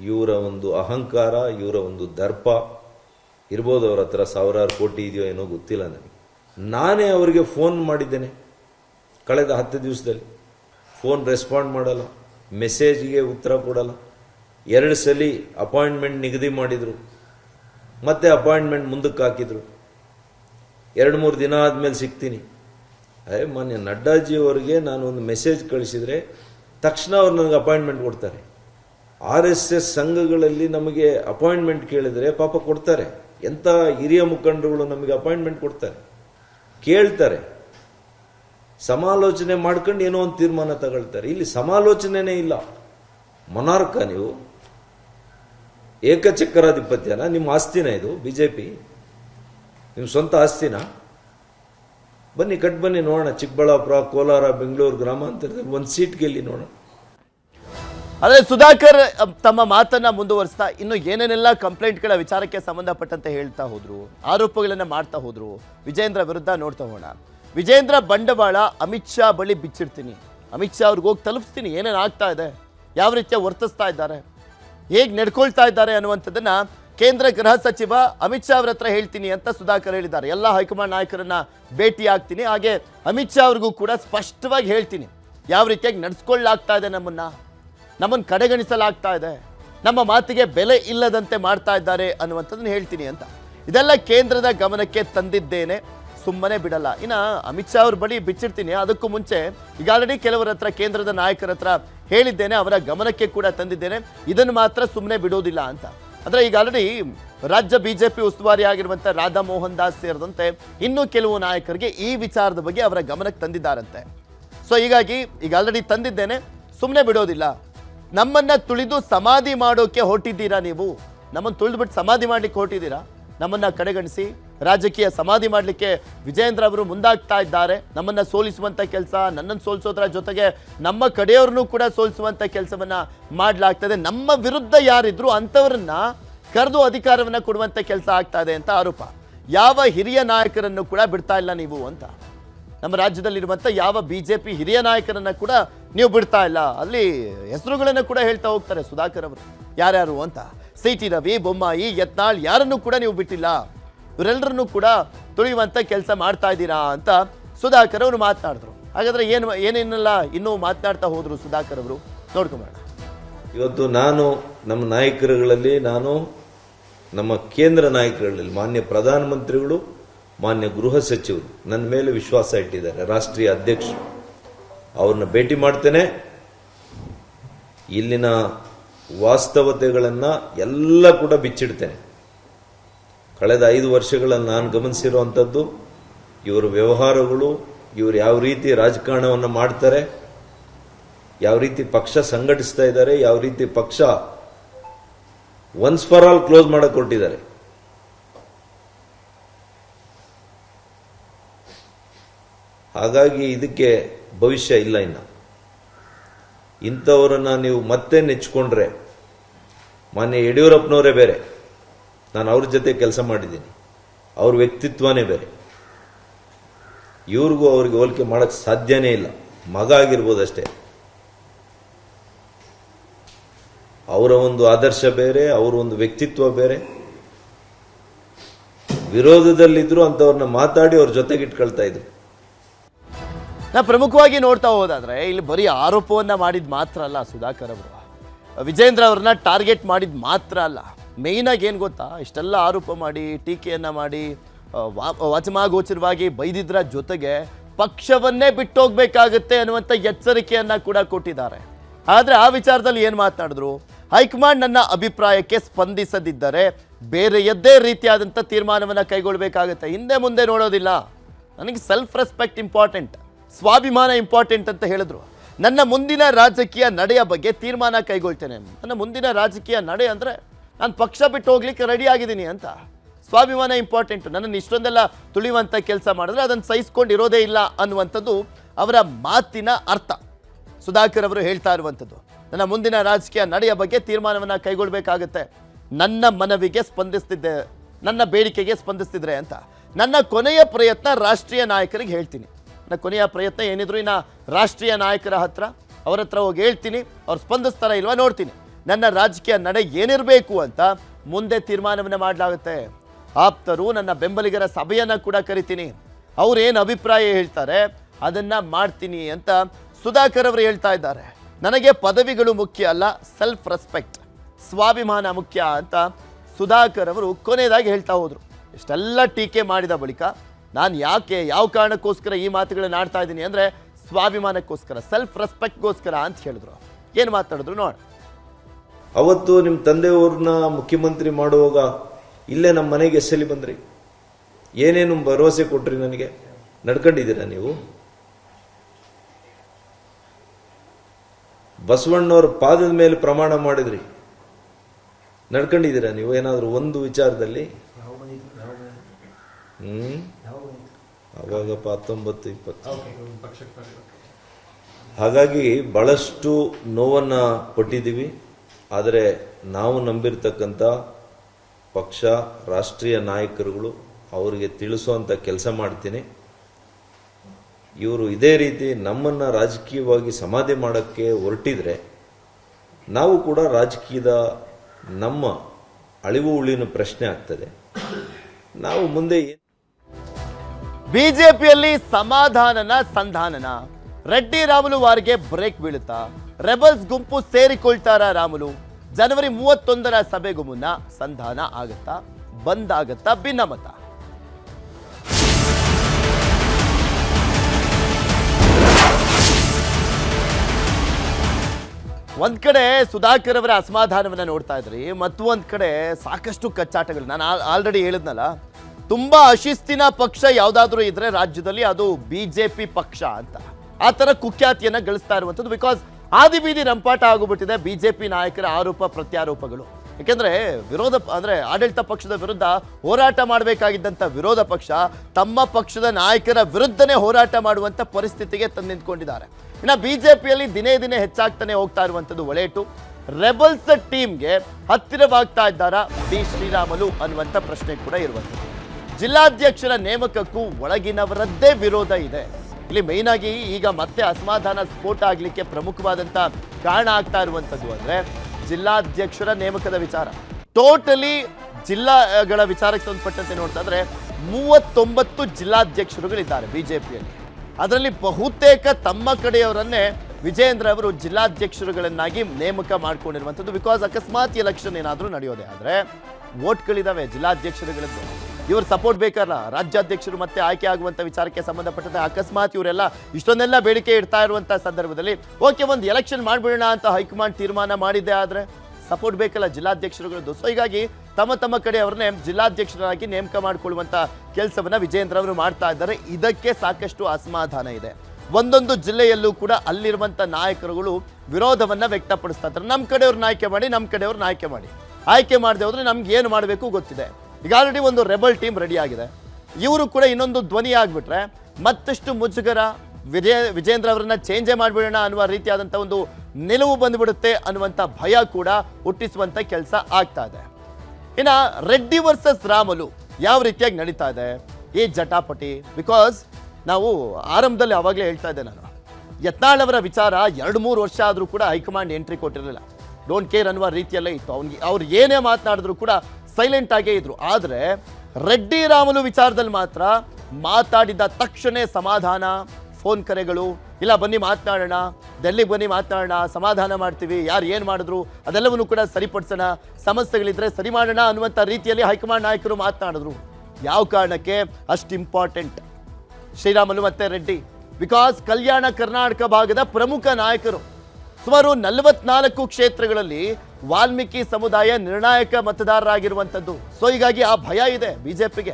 ಇವರ ಒಂದು ಅಹಂಕಾರ, ಇವರ ಒಂದು ದರ್ಪ. ಇರ್ಬೋದು ಅವ್ರ ಹತ್ರ ಸಾವಿರಾರು ಕೋಟಿ ಇದೆಯೋ ಏನೋ ಗೊತ್ತಿಲ್ಲ ನನಗೆ. ನಾನೇ ಅವರಿಗೆ ಫೋನ್ ಮಾಡಿದ್ದೇನೆ ಕಳೆದ ಹತ್ತು ದಿವಸದಲ್ಲಿ. ಫೋನ್ ರೆಸ್ಪಾಂಡ್ ಮಾಡಲ್ಲ. ಮೆಸೇಜ್ಗೆ ಉತ್ತರ ಕೊಡಲ್ಲ. ಎರಡು ಸಲ ಅಪಾಯಿಂಟ್ಮೆಂಟ್ ನಿಗದಿ ಮಾಡಿದರು. ಮತ್ತೆ ಅಪಾಯಿಂಟ್ಮೆಂಟ್ ಮುಂದಕ್ಕೆ ಹಾಕಿದರು. ಎರಡು ಮೂರು ದಿನ ಆದಮೇಲೆ ಸಿಗ್ತೀನಿ. ಅದೇ ಮಾನ್ಯ ನಡ್ಡಾಜಿಯವರಿಗೆ ನಾನು ಒಂದು ಮೆಸೇಜ್ ಕಳಿಸಿದರೆ ತಕ್ಷಣ ಅವ್ರು ನನಗೆ ಅಪಾಯಿಂಟ್ಮೆಂಟ್ ಕೊಡ್ತಾರೆ. ಆರ್ ಎಸ್ ಎಸ್ ಸಂಘಗಳಲ್ಲಿ ನಮಗೆ ಅಪಾಯಿಂಟ್ಮೆಂಟ್ ಕೇಳಿದರೆ ಪಾಪ ಕೊಡ್ತಾರೆ. ಎಂಥ ಹಿರಿಯ ಮುಖಂಡರುಗಳು ನಮಗೆ ಅಪಾಯಿಂಟ್ಮೆಂಟ್ ಕೊಡ್ತಾರೆ. ಕೇಳ್ತಾರೆ. ಸಮಾಲೋಚನೆ ಮಾಡ್ಕೊಂಡು ಏನೋ ಒಂದು ತೀರ್ಮಾನ ತಗೊಳ್ತಾರೆ. ಇಲ್ಲಿ ಸಮಾಲೋಚನೆನೇ ಇಲ್ಲ. ಮೊನಾರ್ಕ ನೀವು ಏಕಚಕ್ರಾಧಿಪತ್ಯನ, ನಿಮ್ಮ ಆಸ್ತಿನ ಇದು ಬಿ ಜೆ ಪಿ ನಿಮ್ಮ ಸ್ವಂತ ಆಸ್ತಿನ. ಬನ್ನಿ, ಕಟ್ ಬನ್ನಿ, ನೋಡೋಣ. ಚಿಕ್ಕಬಳ್ಳಾಪುರ, ಕೋಲಾರ, ಬೆಂಗಳೂರು ಗ್ರಾಮಾಂತರದಲ್ಲಿ ಒಂದು ಸೀಟ್ ಗೆಲ್ಲಿ ನೋಡೋಣ. ಅದೇ ಸುಧಾಕರ್ ತಮ್ಮ ಮಾತನ್ನ ಮುಂದುವರಿಸ್ತಾ ಇನ್ನು ಏನೇನೆಲ್ಲ ಕಂಪ್ಲೇಂಟ್ಗಳ ವಿಚಾರಕ್ಕೆ ಸಂಬಂಧಪಟ್ಟಂತೆ ಹೇಳ್ತಾ ಹೋದ್ರು, ಆರೋಪಗಳನ್ನ ಮಾಡ್ತಾ ಹೋದ್ರು, ವಿಜೇಂದ್ರ ವಿರುದ್ಧ ನೋಡ್ತಾ ಹೋಗೋಣ. ವಿಜೇಂದ್ರ ಬಂಡವಾಳ, ಅಮಿತ್ ಶಾ ಬಳಿ ಬಿಚ್ಚಿಡ್ತೀನಿ. ಅಮಿತ್ ಶಾ ಅವ್ರಿಗೆ ಹೋಗಿ ತಲುಪಿಸ್ತೀನಿ, ಏನೇನು ಆಗ್ತಾ ಇದೆ, ಯಾವ ರೀತಿಯ ವರ್ತಿಸ್ತಾ ಇದ್ದಾರೆ. ಹೇಗೆ ನಡ್ಕೊಳ್ತಾ ಇದ್ದಾರೆ ಅನ್ನುವಂಥದ್ದನ್ನ ಕೇಂದ್ರ ಗೃಹ ಸಚಿವ ಅಮಿತ್ ಶಾ ಅವ್ರ ಹತ್ರ ಹೇಳ್ತೀನಿ ಅಂತ ಸುಧಾಕರ್ ಹೇಳಿದ್ದಾರೆ. ಎಲ್ಲ ಹೈಕಮಾಂಡ್ ನಾಯಕರನ್ನ ಭೇಟಿ ಆಗ್ತೀನಿ. ಹಾಗೆ ಅಮಿತ್ ಶಾ ಅವ್ರಿಗೂ ಕೂಡ ಸ್ಪಷ್ಟವಾಗಿ ಹೇಳ್ತೀನಿ. ಯಾವ ರೀತಿಯಾಗಿ ನಡ್ಸ್ಕೊಳ್ಳಾಗ್ತಾ ಇದೆ ನಮ್ಮನ್ನ? ನಮ್ಮನ್ನು ಕಡೆಗಣಿಸಲಾಗ್ತಾ ಇದೆ. ನಮ್ಮ ಮಾತಿಗೆ ಬೆಲೆ ಇಲ್ಲದಂತೆ ಮಾಡ್ತಾ ಇದ್ದಾರೆ ಅನ್ನುವಂಥದ್ದನ್ನು ಹೇಳ್ತೀನಿ ಅಂತ. ಇದೆಲ್ಲ ಕೇಂದ್ರದ ಗಮನಕ್ಕೆ ತಂದಿದ್ದೇನೆ. ಸುಮ್ಮನೆ ಬಿಡಲ್ಲ. ಇನ್ನು ಅಮಿತ್ ಶಾ ಅವ್ರ ಬಳಿ ಬಿಚ್ಚಿಡ್ತೀನಿ. ಅದಕ್ಕೂ ಮುಂಚೆ ಈಗ ಆಲ್ರೆಡಿ ಕೆಲವರ ಹತ್ರ ಕೇಂದ್ರದ ನಾಯಕರ ಹತ್ರ ಹೇಳಿದ್ದೇನೆ, ಅವರ ಗಮನಕ್ಕೆ ಕೂಡ ತಂದಿದ್ದೇನೆ. ಇದನ್ನು ಮಾತ್ರ ಸುಮ್ಮನೆ ಬಿಡೋದಿಲ್ಲ ಅಂತ. ಅಂದರೆ ಈಗ ಆಲ್ರೆಡಿ ರಾಜ್ಯ ಬಿಜೆಪಿ ಉಸ್ತುವಾರಿ ಆಗಿರುವಂಥ ರಾಧಾ ಮೋಹನ್ ದಾಸ್ ಸೇರಿದಂತೆ ಇನ್ನೂ ಕೆಲವು ನಾಯಕರಿಗೆ ಈ ವಿಚಾರದ ಬಗ್ಗೆ ಅವರ ಗಮನಕ್ಕೆ ತಂದಿದ್ದಾರಂತೆ. ಸೊ ಹೀಗಾಗಿ ಈಗ ಆಲ್ರೆಡಿ ತಂದಿದ್ದೇನೆ ಸುಮ್ಮನೆ ಬಿಡೋದಿಲ್ಲ. ನಮ್ಮನ್ನು ತುಳಿದು ಸಮಾಧಿ ಮಾಡೋಕ್ಕೆ ಹೊರಟಿದ್ದೀರಾ ನೀವು? ನಮ್ಮನ್ನು ತುಳಿದುಬಿಟ್ಟು ಸಮಾಧಿ ಮಾಡಲಿಕ್ಕೆ ಹೊರಟಿದ್ದೀರಾ? ನಮ್ಮನ್ನು ಕಡೆಗಣಿಸಿ ರಾಜಕೀಯ ಸಮಾಧಿ ಮಾಡಲಿಕ್ಕೆ ವಿಜಯೇಂದ್ರ ಅವರು ಮುಂದಾಗ್ತಾ ಇದ್ದಾರೆ. ನಮ್ಮನ್ನ ಸೋಲಿಸುವಂತ ಕೆಲಸ, ನನ್ನನ್ನು ಸೋಲಿಸೋದ್ರ ಜೊತೆಗೆ ನಮ್ಮ ಕಡೆಯವ್ರನ್ನೂ ಕೂಡ ಸೋಲಿಸುವಂತ ಕೆಲಸವನ್ನ ಮಾಡಲಾಗ್ತದೆ. ನಮ್ಮ ವಿರುದ್ಧ ಯಾರಿದ್ರು ಅಂಥವ್ರನ್ನ ಕರೆದು ಅಧಿಕಾರವನ್ನ ಕೊಡುವಂತ ಕೆಲಸ ಆಗ್ತಾ ಅಂತ ಆರೋಪ. ಯಾವ ಹಿರಿಯ ನಾಯಕರನ್ನು ಕೂಡ ಬಿಡ್ತಾ ಇಲ್ಲ ನೀವು ಅಂತ. ನಮ್ಮ ರಾಜ್ಯದಲ್ಲಿರುವಂಥ ಯಾವ ಬಿ ಜೆ ಪಿ ಹಿರಿಯ ನಾಯಕರನ್ನು ಕೂಡ ನೀವು ಬಿಡ್ತಾ ಇಲ್ಲ. ಅಲ್ಲಿ ಹೆಸರುಗಳನ್ನ ಕೂಡ ಹೇಳ್ತಾ ಹೋಗ್ತಾರೆ ಸುಧಾಕರ್ ಅವರು. ಯಾರ್ಯಾರು ಅಂತ. ಸಿ ಟಿ ರವಿ, ಬೊಮ್ಮಾಯಿ, ಯತ್ನಾಳ್, ಯಾರನ್ನು ಕೂಡ ನೀವು ಬಿಟ್ಟಿಲ್ಲ. ಇವರೆಲ್ಲರನ್ನೂ ಕೂಡ ತುಳಿಯುವಂಥ ಕೆಲಸ ಮಾಡ್ತಾ ಇದ್ದೀರಾ ಅಂತ ಸುಧಾಕರ್ ಅವರು ಮಾತನಾಡಿದ್ರು. ಹಾಗಾದ್ರೆ ಏನು, ಏನೇನೆಲ್ಲ ಇನ್ನೂ ಮಾತನಾಡ್ತಾ ಹೋದರು ಸುಧಾಕರ್ ಅವರು? ನೋಡ್ಕೊಂಬರೋಣ. ಇವತ್ತು ನಾನು ನಮ್ಮ ನಾಯಕರುಗಳಲ್ಲಿ, ನಾನು ನಮ್ಮ ಕೇಂದ್ರ ನಾಯಕರುಗಳಲ್ಲಿ, ಮಾನ್ಯ ಪ್ರಧಾನಮಂತ್ರಿಗಳು, ಮಾನ್ಯ ಗೃಹ ಸಚಿವರು, ನನ್ನ ಮೇಲೆ ವಿಶ್ವಾಸ ಇಟ್ಟಿದ್ದಾರೆ. ರಾಷ್ಟ್ರೀಯ ಅಧ್ಯಕ್ಷರು. ಅವ್ರನ್ನ ಭೇಟಿ ಮಾಡ್ತೇನೆ. ಇಲ್ಲಿನ ವಾಸ್ತವತೆಗಳನ್ನು ಎಲ್ಲ ಕೂಡ ಬಿಚ್ಚಿಡ್ತೇನೆ. ಕಳೆದ ಐದು ವರ್ಷಗಳಲ್ಲಿ ನಾನು ಗಮನಿಸಿರುವಂಥದ್ದು, ಇವರ ವ್ಯವಹಾರಗಳು, ಇವರು ಯಾವ ರೀತಿ ರಾಜಕಾರಣವನ್ನು ಮಾಡ್ತಾರೆ, ಯಾವ ರೀತಿ ಪಕ್ಷ ಸಂಘಟಿಸ್ತಾ ಇದ್ದಾರೆ, ಯಾವ ರೀತಿ ಪಕ್ಷ ಒನ್ಸ್ ಫಾರ್ ಆಲ್ ಕ್ಲೋಸ್ ಮಾಡಕ್ಕೆ ಕೊಟ್ಟಿದ್ದಾರೆ ಹಾಗಾಗಿ ಇದಕ್ಕೆ ಭವಿಷ್ಯ ಇಲ್ಲ ಇನ್ನು. ಇಂಥವರನ್ನು ನೀವು ಮತ್ತೆ ನೆಚ್ಚಿಕೊಂಡ್ರೆ, ಮಾನ್ಯ ಯಡಿಯೂರಪ್ಪನವರೇ ಬೇರೆ. ನಾನು ಅವ್ರ ಜೊತೆ ಕೆಲಸ ಮಾಡಿದ್ದೀನಿ. ಅವ್ರ ವ್ಯಕ್ತಿತ್ವನೇ ಬೇರೆ. ಇವ್ರಿಗೂ ಅವ್ರಿಗೆ ಹೋಲಿಕೆ ಮಾಡೋಕ್ಕೆ ಸಾಧ್ಯನೇ ಇಲ್ಲ. ಮಗ ಆಗಿರ್ಬೋದು ಅಷ್ಟೇ. ಅವರ ಒಂದು ಆದರ್ಶ ಬೇರೆ, ಅವರ ಒಂದು ವ್ಯಕ್ತಿತ್ವ ಬೇರೆ. ವಿರೋಧದಲ್ಲಿದ್ರು ಅಂಥವ್ರನ್ನ ಮಾತಾಡಿ ಅವ್ರ ಜೊತೆಗೆ ಇಟ್ಕೊಳ್ತಾ ಇದ್ರು. ನಾ ಪ್ರಮುಖವಾಗಿ ನೋಡ್ತಾ ಹೋದಾದ್ರೆ, ಇಲ್ಲಿ ಬರೀ ಆರೋಪವನ್ನ ಮಾಡಿದ್ ಮಾತ್ರ ಅಲ್ಲ ಸುಧಾಕರ್ ಅವರು. ವಿಜೇಂದ್ರ ಅವ್ರನ್ನ ಟಾರ್ಗೆಟ್ ಮಾಡಿದ್ ಮಾತ್ರ ಅಲ್ಲ. ಮೇಯ್ನ್ ಆಗಿ ಏನು ಗೊತ್ತಾ? ಇಷ್ಟೆಲ್ಲ ಆರೋಪ ಮಾಡಿ, ಟೀಕೆಯನ್ನು ಮಾಡಿ ವಾ- ವಾಚಮಾಗೋಚರವಾಗಿ ಬೈದಿದ್ರ ಜೊತೆಗೆ ಪಕ್ಷವನ್ನೇ ಬಿಟ್ಟೋಗ್ಬೇಕಾಗುತ್ತೆ ಅನ್ನುವಂಥ ಎಚ್ಚರಿಕೆಯನ್ನು ಕೂಡ ಕೊಟ್ಟಿದ್ದಾರೆ. ಆದರೆ ಆ ವಿಚಾರದಲ್ಲಿ ಏನು ಮಾತನಾಡಿದ್ರು? ಹೈಕಮಾಂಡ್ ನನ್ನ ಅಭಿಪ್ರಾಯಕ್ಕೆ ಸ್ಪಂದಿಸದಿದ್ದರೆ ಬೇರೆ ಎದ್ದೇ ರೀತಿಯಾದಂಥ ತೀರ್ಮಾನವನ್ನು ಕೈಗೊಳ್ಬೇಕಾಗುತ್ತೆ. ಹಿಂದೆ ಮುಂದೆ ನೋಡೋದಿಲ್ಲ. ನನಗೆ ಸೆಲ್ಫ್ ರೆಸ್ಪೆಕ್ಟ್ ಇಂಪಾರ್ಟೆಂಟ್ ಸ್ವಾಭಿಮಾನ ಇಂಪಾರ್ಟೆಂಟ್ ಅಂತ ಹೇಳಿದ್ರು. ನನ್ನ ಮುಂದಿನ ರಾಜಕೀಯ ನಡೆಯ ಬಗ್ಗೆ ತೀರ್ಮಾನ ಕೈಗೊಳ್ತೇನೆ. ನನ್ನ ಮುಂದಿನ ರಾಜಕೀಯ ನಡೆ ಅಂದರೆ ನಾನು ಪಕ್ಷ ಬಿಟ್ಟು ಹೋಗ್ಲಿಕ್ಕೆ ರೆಡಿ ಆಗಿದ್ದೀನಿ ಅಂತ. ಸ್ವಾಭಿಮಾನ ಇಂಪಾರ್ಟೆಂಟ್ ನನ್ನನ್ನು ಇಷ್ಟೊಂದೆಲ್ಲ ತುಳಿಯುವಂಥ ಕೆಲಸ ಮಾಡಿದ್ರೆ ಅದನ್ನು ಸಹಿಸ್ಕೊಂಡಿರೋದೇ ಇಲ್ಲ ಅನ್ನುವಂಥದ್ದು ಅವರ ಮಾತಿನ ಅರ್ಥ. ಸುಧಾಕರ್ ಅವರು ಹೇಳ್ತಾ ಇರುವಂಥದ್ದು, ನನ್ನ ಮುಂದಿನ ರಾಜಕೀಯ ನಡೆಯ ಬಗ್ಗೆ ತೀರ್ಮಾನವನ್ನು ಕೈಗೊಳ್ಳಬೇಕಾಗತ್ತೆ ನನ್ನ ಮನವಿಗೆ ಸ್ಪಂದಿಸ್ತಿದ್ದೆ, ನನ್ನ ಬೇಡಿಕೆಗೆ ಸ್ಪಂದಿಸ್ತಿದ್ರೆ ಅಂತ. ನನ್ನ ಕೊನೆಯ ಪ್ರಯತ್ನ ರಾಷ್ಟ್ರೀಯ ನಾಯಕರಿಗೆ ಹೇಳ್ತೀನಿ. ನನ್ನ ಕೊನೆಯ ಪ್ರಯತ್ನ ಏನಿದ್ರು ಇನ್ನು ರಾಷ್ಟ್ರೀಯ ನಾಯಕರ ಹತ್ರ, ಅವರ ಹತ್ರ ಹೋಗಿ ಹೇಳ್ತೀನಿ. ಅವ್ರು ಸ್ಪಂದಿಸ್ತಾರ ಇಲ್ವಾ ನೋಡ್ತೀನಿ. ನನ್ನ ರಾಜಕೀಯ ನಡೆ ಏನಿರಬೇಕು ಅಂತ ಮುಂದೆ ತೀರ್ಮಾನವನ್ನು ಮಾಡಲಾಗುತ್ತೆ. ಆಪ್ತರು ನನ್ನ ಬೆಂಬಲಿಗರ ಸಭೆಯನ್ನು ಕೂಡ ಕರಿತೀನಿ. ಅವ್ರು ಏನು ಅಭಿಪ್ರಾಯ ಹೇಳ್ತಾರೆ ಅದನ್ನು ಮಾಡ್ತೀನಿ ಅಂತ ಸುಧಾಕರ್ ಅವರು ಹೇಳ್ತಾ ಇದ್ದಾರೆ. ನನಗೆ ಪದವಿಗಳು ಮುಖ್ಯ ಅಲ್ಲ ಸೆಲ್ಫ್ ರೆಸ್ಪೆಕ್ಟ್ ಸ್ವಾಭಿಮಾನ ಮುಖ್ಯ ಅಂತ ಸುಧಾಕರ್ ಅವರು ಕೊನೆಯದಾಗಿ ಹೇಳ್ತಾ ಹೋದರು. ಇಷ್ಟೆಲ್ಲ ಟೀಕೆ ಮಾಡಿದ ಬಳಿಕ ನಾನು ಯಾಕೆ ಯಾವ ಕಾರಣಕ್ಕೋಸ್ಕರ ಈ ಮಾತುಗಳನ್ನ ಆಡ್ತಾ ಇದ್ದೀನಿ ಅಂದರೆ ಸ್ವಾಭಿಮಾನಕ್ಕೋಸ್ಕರ ಸೆಲ್ಫ್ ರೆಸ್ಪೆಕ್ಟ್ಗೋಸ್ಕರ ಅಂತ ಹೇಳಿದ್ರು. ಏನು ಮಾತಾಡಿದ್ರು ನೋಡ. ಅವತ್ತು ನಿಮ್ಮ ತಂದೆಯವ್ರನ್ನ ಮುಖ್ಯಮಂತ್ರಿ ಮಾಡುವಾಗ ಇಲ್ಲೇ ನಮ್ಮ ಮನೆಗೆ ಎಸ್ಸಲಿ ಬಂದ್ರಿ? ಏನೇನು ಭರವಸೆ ಕೊಟ್ರಿ ನನಗೆ? ನಡ್ಕೊಂಡಿದ್ದೀರಾ ನೀವು? ಬಸವಣ್ಣವ್ರ ಪಾದದ ಮೇಲೆ ಪ್ರಮಾಣ ಮಾಡಿದ್ರಿ. ನಡ್ಕೊಂಡಿದ್ದೀರಾ ನೀವು? ಏನಾದರೂ ಒಂದು ವಿಚಾರದಲ್ಲಿ? ಹ್ಮ್. ಅವಾಗಪ್ಪ ಹತ್ತೊಂಬತ್ತು ಇಪ್ಪತ್ತು. ಹಾಗಾಗಿ ಬಹಳಷ್ಟು ನೋವನ್ನು ಪಟ್ಟಿದ್ದೀವಿ. ಆದರೆ ನಾವು ನಂಬಿರ್ತಕ್ಕಂಥ ಪಕ್ಷ, ರಾಷ್ಟ್ರೀಯ ನಾಯಕರುಗಳು ಅವರಿಗೆ ತಿಳಿಸುವಂಥ ಕೆಲಸ ಮಾಡ್ತೀನಿ. ಇವರು ಇದೇ ರೀತಿ ನಮ್ಮನ್ನು ರಾಜಕೀಯವಾಗಿ ಸಮಾಧಿ ಮಾಡೋಕ್ಕೆ ಹೊರಟಿದ್ರೆ ನಾವು ಕೂಡ ರಾಜಕೀಯದ ನಮ್ಮ ಅಳಿವು ಉಳಿನ ಪ್ರಶ್ನೆ ಆಗ್ತದೆ. ನಾವು ಮುಂದೆ ಬಿಜೆಪಿಯಲ್ಲಿ ಸಮಾಧಾನನ ಸಂಧಾನನ. ರೆಡ್ಡಿ ರಾಮುಲು ವಾರ್ಗೆ ಬ್ರೇಕ್ ಬೀಳುತ್ತಾ? ರೆಬಲ್ಸ್ ಗುಂಪು ಸೇರಿಕೊಳ್ತಾರ ರಾಮುಲು? ಜನವರಿ ಮೂವತ್ತೊಂದರ ಸಭೆಗೂ ಮುನ್ನ ಸಂಧಾನ ಆಗತ್ತಾ, ಬಂದ್ ಆಗತ್ತಾ, ಭಿನ್ನಮತ? ಒಂದ್ ಕಡೆ ಸುಧಾಕರ್ ಅವರ ಅಸಮಾಧಾನವನ್ನ ನೋಡ್ತಾ ಇದ್ರಿ, ಮತ್ತು ಒಂದ್ ಕಡೆ ಸಾಕಷ್ಟು ಕಚ್ಚಾಟಗಳು. ನಾನು ಆಲ್ರೆಡಿ ಹೇಳಿದ್ನಲ್ಲ, ತುಂಬಾ ಅಶಿಸ್ತಿನ ಪಕ್ಷ ಯಾವ್ದಾದ್ರು ಇದ್ರೆ ರಾಜ್ಯದಲ್ಲಿ ಅದು ಬಿಜೆಪಿ ಪಕ್ಷ ಅಂತ. ಆ ತರ ಕುಖ್ಯಾತಿಯನ್ನ ಗಳಿಸ್ತಾ ಇರುವಂಥದ್ದು ಬಿಕಾಸ್ ಆದಿ ಬೀದಿ ರಂಪಾಟ ಜೆ ಬಿಜೆಪಿ ನಾಯಕರ ಆರೋಪ ಪ್ರತ್ಯಾರೋಪಗಳು. ಯಾಕೆಂದ್ರೆ ವಿರೋಧ ಅಂದ್ರೆ ಆಡಳಿತ ಪಕ್ಷದ ವಿರುದ್ಧ ಹೋರಾಟ ಮಾಡಬೇಕಾಗಿದ್ದಂಥ ವಿರೋಧ ಪಕ್ಷ ತಮ್ಮ ಪಕ್ಷದ ನಾಯಕರ ವಿರುದ್ಧನೇ ಹೋರಾಟ ಮಾಡುವಂತ ಪರಿಸ್ಥಿತಿಗೆ ತಂದು ನಿಂತ್ಕೊಂಡಿದ್ದಾರೆ. ಇನ್ನು ಬಿಜೆಪಿಯಲ್ಲಿ ದಿನೇ ದಿನೇ ಹೆಚ್ಚಾಗ್ತಾನೆ ಹೋಗ್ತಾ ಇರುವಂಥದ್ದು ಒಳೇಟು. ರೆಬಲ್ಸ್ ಟೀಮ್ಗೆ ಹತ್ತಿರವಾಗ್ತಾ ಇದ್ದಾರಾ ಬಿ ಶ್ರೀರಾಮಲು ಅನ್ನುವಂಥ ಪ್ರಶ್ನೆ ಕೂಡ ಇರುವಂಥದ್ದು. ಜಿಲ್ಲಾಧ್ಯಕ್ಷರ ನೇಮಕಕ್ಕೂ ಒಳಗಿನವರದ್ದೇ ವಿರೋಧ ಇದೆ. ಇಲ್ಲಿ ಮೇಯ್ನ್ ಆಗಿ ಈಗ ಮತ್ತೆ ಅಸಮಾಧಾನ ಸ್ಫೋಟ ಆಗಲಿಕ್ಕೆ ಪ್ರಮುಖವಾದಂಥ ಕಾರಣ ಆಗ್ತಾ ಇರುವಂಥದ್ದು ಅಂದ್ರೆ ಜಿಲ್ಲಾಧ್ಯಕ್ಷರ ನೇಮಕದ ವಿಚಾರ. ಟೋಟಲಿ ಜಿಲ್ಲಾಗಳ ವಿಚಾರಕ್ಕೆ ಸಂಬಂಧಪಟ್ಟಂತೆ ನೋಡ್ತಾ ಇದ್ರೆ ಮೂವತ್ತೊಂಬತ್ತು ಜಿಲ್ಲಾಧ್ಯಕ್ಷರುಗಳಿದ್ದಾರೆ ಬಿಜೆಪಿಯಲ್ಲಿ. ಅದರಲ್ಲಿ ಬಹುತೇಕ ತಮ್ಮ ಕಡೆಯವರನ್ನೇ ವಿಜೇಂದ್ರ ಅವರು ಜಿಲ್ಲಾಧ್ಯಕ್ಷರುಗಳನ್ನಾಗಿ ನೇಮಕ ಮಾಡ್ಕೊಂಡಿರುವಂಥದ್ದು ಬಿಕಾಸ್ ಅಕಸ್ಮಾತ್ ಎಲೆಕ್ಷನ್ ಏನಾದರೂ ನಡೆಯೋದೇ ಆದರೆ ವೋಟ್ಗಳಿದ್ದಾವೆ ಜಿಲ್ಲಾಧ್ಯಕ್ಷರುಗಳದ್ದು. ಇವ್ರ ಸಪೋರ್ಟ್ ಬೇಕಲ್ಲ? ರಾಜ್ಯಾಧ್ಯಕ್ಷರು ಮತ್ತೆ ಆಯ್ಕೆ ಆಗುವಂತ ವಿಚಾರಕ್ಕೆ ಸಂಬಂಧಪಟ್ಟಂತೆ ಅಕಸ್ಮಾತ್ ಇವರೆಲ್ಲ ಇಷ್ಟೊಂದೆಲ್ಲ ಬೇಡಿಕೆ ಇಡ್ತಾ ಇರುವಂತ ಸಂದರ್ಭದಲ್ಲಿ, ಓಕೆ, ಒಂದು ಎಲೆಕ್ಷನ್ ಮಾಡ್ಬಿಡೋಣ ಅಂತ ಹೈಕಮಾಂಡ್ ತೀರ್ಮಾನ ಮಾಡಿದೆ ಆದ್ರೆ ಸಪೋರ್ಟ್ ಬೇಕಲ್ಲ? ಜಿಲ್ಲಾಧ್ಯಕ್ಷರುಗಳದ್ದು ಸೊ, ಹೀಗಾಗಿ ತಮ್ಮ ತಮ್ಮ ಕಡೆ ಅವ್ರನ್ನೇ ಜಿಲ್ಲಾಧ್ಯಕ್ಷರಾಗಿ ನೇಮಕ ಮಾಡಿಕೊಳ್ಳುವಂತ ಕೆಲಸವನ್ನ ವಿಜಯೇಂದ್ರ ಅವರು ಮಾಡ್ತಾ ಇದ್ದಾರೆ. ಇದಕ್ಕೆ ಸಾಕಷ್ಟು ಅಸಮಾಧಾನ ಇದೆ. ಒಂದೊಂದು ಜಿಲ್ಲೆಯಲ್ಲೂ ಕೂಡ ಅಲ್ಲಿರುವಂತ ನಾಯಕರುಗಳು ವಿರೋಧವನ್ನ ವ್ಯಕ್ತಪಡಿಸ್ತಾ ಇದ್ದಾರೆ. ನಮ್ಮ ಕಡೆಯವ್ರನ್ನ ಆಯ್ಕೆ ಮಾಡಿ ನಮ್ಮ ಕಡೆಯವ್ರನ್ನ ಆಯ್ಕೆ ಮಾಡಿ. ಆಯ್ಕೆ ಮಾಡದೆ ಹೋದ್ರೆ ನಮ್ಗೆ ಏನು ಮಾಡಬೇಕು ಗೊತ್ತಿದೆ. ಈಗ ಆಲ್ರೆಡಿ ಒಂದು ರೆಬಲ್ ಟೀಮ್ ರೆಡಿ ಆಗಿದೆ. ಇವರು ಕೂಡ ಇನ್ನೊಂದು ಧ್ವನಿ ಆಗಿಬಿಟ್ರೆ ಮತ್ತಷ್ಟು ಮುಜುಗರ ವಿಜಯ, ವಿಜೇಂದ್ರ ಅವರನ್ನ ಚೇಂಜೇ ಮಾಡಿಬಿಡೋಣ ಅನ್ನುವ ರೀತಿಯಾದಂಥ ಒಂದು ನಿಲುವು ಬಂದುಬಿಡುತ್ತೆ ಅನ್ನುವಂಥ ಭಯ ಕೂಡ ಹುಟ್ಟಿಸುವಂಥ ಕೆಲಸ ಆಗ್ತಾ ಇದೆ. ಇನ್ನು ರೆಡ್ಡಿ ವರ್ಸಸ್ ರಾಮಲು ಯಾವ ರೀತಿಯಾಗಿ ನಡೀತಾ ಇದೆ? ಈ ಜಟಾಪಟಿ ಬಿಕಾಸ್ ನಾವು ಆರಂಭದಲ್ಲಿ ಅವಾಗಲೇ ಹೇಳ್ತಾ ಇದ್ದೆ ನಾನು. ಯತ್ನಾಳ್ ವಿಚಾರ ಎರಡು ಮೂರು ವರ್ಷ ಆದರೂ ಕೂಡ ಹೈಕಮಾಂಡ್ ಎಂಟ್ರಿ ಕೊಟ್ಟಿರಲಿಲ್ಲ. ಡೋಂಟ್ ಕೇರ್ ಅನ್ನುವ ರೀತಿಯಲ್ಲೇ ಇತ್ತು. ಅವ್ನಿಗೆ, ಅವ್ರು ಏನೇ ಮಾತನಾಡಿದ್ರು ಕೂಡ ಸೈಲೆಂಟ್ ಆಗೇ ಇದ್ರು. ಆದರೆ ರೆಡ್ಡಿ ರಾಮುಲು ವಿಚಾರದಲ್ಲಿ ಮಾತ್ರ ಮಾತಾಡಿದ ತಕ್ಷಣ ಸಮಾಧಾನ ಫೋನ್ ಕರೆಗಳು, ಇಲ್ಲ ಬನ್ನಿ ಮಾತನಾಡೋಣ ಡೆಲ್ಲಿಗೆ ಬನ್ನಿ ಮಾತನಾಡೋಣ, ಸಮಾಧಾನ ಮಾಡ್ತೀವಿ, ಯಾರು ಏನು ಮಾಡಿದ್ರು, ಅದೆಲ್ಲವನ್ನು ಕೂಡ ಸರಿಪಡಿಸೋಣ, ಸಮಸ್ಯೆಗಳಿದ್ರೆ ಸರಿ ಮಾಡೋಣ ಅನ್ನುವಂಥ ರೀತಿಯಲ್ಲಿ ಹೈಕಮಾಂಡ್ ನಾಯಕರು ಮಾತನಾಡಿದ್ರು. ಯಾವ ಕಾರಣಕ್ಕೆ? ಅಷ್ಟು ಇಂಪಾರ್ಟೆಂಟ್ ಶ್ರೀರಾಮುಲು ಮತ್ತೆ ರೆಡ್ಡಿ. ಬಿಕಾಸ್ ಕಲ್ಯಾಣ ಕರ್ನಾಟಕ ಭಾಗದ ಪ್ರಮುಖ ನಾಯಕರು, ಸುಮಾರು ನಲವತ್ನಾಲ್ಕು ಕ್ಷೇತ್ರಗಳಲ್ಲಿ ವಾಲ್ಮೀಕಿ ಸಮುದಾಯ ನಿರ್ಣಾಯಕ ಮತದಾರರಾಗಿರುವಂಥದ್ದು. ಸೊ ಹೀಗಾಗಿ ಆ ಭಯ ಇದೆ ಬಿಜೆಪಿಗೆ.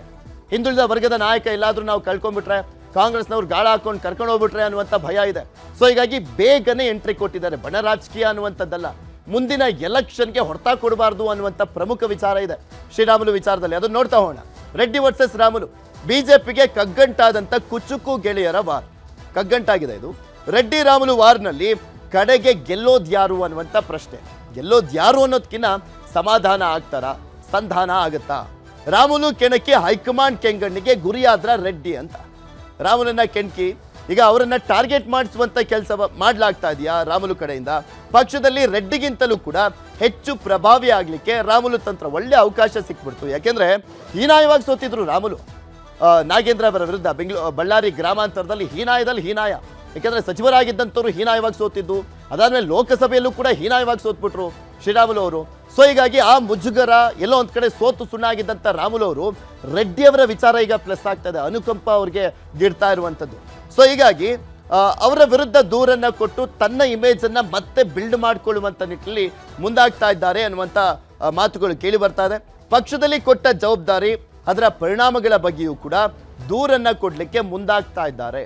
ಹಿಂದುಳಿದ ವರ್ಗದ ನಾಯಕ ಎಲ್ಲಾದರೂ ನಾವು ಕಳ್ಕೊಂಡ್ಬಿಟ್ರೆ ಕಾಂಗ್ರೆಸ್ನವ್ರು ಗಾಳ ಹಾಕೊಂಡು ಕರ್ಕೊಂಡು ಹೋಗ್ಬಿಟ್ರೆ ಅನ್ನುವಂಥ ಭಯ ಇದೆ. ಸೊ ಹೀಗಾಗಿ ಬೇಗನೆ ಎಂಟ್ರಿ ಕೊಟ್ಟಿದ್ದಾರೆ. ಬಣ ರಾಜಕೀಯ ಅನ್ನುವಂಥದ್ದಲ್ಲ. ಮುಂದಿನ ಎಲೆಕ್ಷನ್ಗೆ ಹೊರತಾ ಕೊಡಬಾರ್ದು ಅನ್ನುವಂಥ ಪ್ರಮುಖ ವಿಚಾರ ಇದೆ ಶ್ರೀರಾಮುಲು ವಿಚಾರದಲ್ಲಿ. ಅದನ್ನು ನೋಡ್ತಾ ಹೋಗೋಣ. ರೆಡ್ಡಿ ವರ್ಸಸ್ ರಾಮುಲು, ಬಿಜೆಪಿಗೆ ಕಗ್ಗಂಟಾದಂಥ ಕುಚುಕು ಗೆಳೆಯರ ವಾರ್. ಕಗ್ಗಂಟಾಗಿದೆ ಇದು. ರೆಡ್ಡಿ ರಾಮುಲು ವಾರ್ನಲ್ಲಿ ಕಡೆಗೆ ಗೆಲ್ಲೋದ್ಯಾರು ಅನ್ನುವಂಥ ಪ್ರಶ್ನೆ. ಗೆಲ್ಲೋದ್ಯಾರು ಅನ್ನೋದಕ್ಕಿಂತ ಸಮಾಧಾನ ಆಗ್ತಾರ, ಸಂಧಾನ ಆಗುತ್ತಾ? ರಾಮುಲು ಕೆಣಕಿ ಹೈಕಮಾಂಡ್ ಕೆಂಗಣ್ಣಿಗೆ ಗುರಿಯಾದ್ರ ರೆಡ್ಡಿ ಅಂತ. ರಾಮುಲನ್ನ ಕೆಣಕಿ, ಈಗ ಅವರನ್ನ ಟಾರ್ಗೆಟ್ ಮಾಡಿಸುವಂತ ಕೆಲಸ ಮಾಡಲಾಗ್ತಾ ಇದೆಯಾ ರಾಮುಲು ಕಡೆಯಿಂದ? ಪಕ್ಷದಲ್ಲಿ ರೆಡ್ಡಿಗಿಂತಲೂ ಕೂಡ ಹೆಚ್ಚು ಪ್ರಭಾವಿ ಆಗಲಿಕ್ಕೆ ರಾಮುಲು ತಂತ್ರ ಒಳ್ಳೆ ಅವಕಾಶ ಸಿಕ್ಬಿಡ್ತು. ಯಾಕೆಂದ್ರೆ ಹೀನಾಯವಾಗಿ ಸೋತಿದ್ರು ರಾಮುಲು ನಾಗೇಂದ್ರ ಅವರ ವಿರುದ್ಧ ಬೆಂಗಳೂರು ಬಳ್ಳಾರಿ ಗ್ರಾಮಾಂತರದಲ್ಲಿ ಹೀನಾಯದಲ್ಲಿ ಹೀನಾಯ. ಯಾಕೆಂದ್ರೆ ಸಚಿವರಾಗಿದ್ದಂಥವ್ರು ಹೀನಾಯವಾಗಿ ಸೋತಿದ್ದು, ಅದಾದಮೇಲೆ ಲೋಕಸಭೆಯಲ್ಲೂ ಕೂಡ ಹೀನಾಯವಾಗಿ ಸೋತ್ಬಿಟ್ರು ಶ್ರೀರಾಮುಲು ಅವರು. ಸೊ ಹೀಗಾಗಿ ಆ ಮುಜುಗರ ಎಲ್ಲೋ ಒಂದ್ ಕಡೆ ಸೋತು ಸುಣ್ಣಾಗಿದ್ದಂಥ ರಾಮುಲು ಅವರು ರೆಡ್ಡಿ ಅವರ ವಿಚಾರ ಈಗ ಪ್ಲಸ್ ಆಗ್ತದೆ ಅನುಕಂಪ ಅವ್ರಿಗೆ ಗಿಡ್ತಾ ಇರುವಂಥದ್ದು. ಸೊ ಹೀಗಾಗಿ ಅವರ ವಿರುದ್ಧ ದೂರನ್ನ ಕೊಟ್ಟು ತನ್ನ ಇಮೇಜ್ ಅನ್ನ ಮತ್ತೆ ಬಿಲ್ಡ್ ಮಾಡ್ಕೊಳ್ಳುವಂತ ನಿಟ್ಟಿನಲ್ಲಿ ಮುಂದಾಗ್ತಾ ಇದ್ದಾರೆ ಅನ್ನುವಂಥ ಮಾತುಗಳು ಕೇಳಿ ಬರ್ತಾ ಇದೆ. ಪಕ್ಷದಲ್ಲಿ ಕೊಟ್ಟ ಜವಾಬ್ದಾರಿ, ಅದರ ಪರಿಣಾಮಗಳ ಬಗ್ಗೆಯೂ ಕೂಡ ದೂರನ್ನ ಕೊಡ್ಲಿಕ್ಕೆ ಮುಂದಾಗ್ತಾ ಇದ್ದಾರೆ.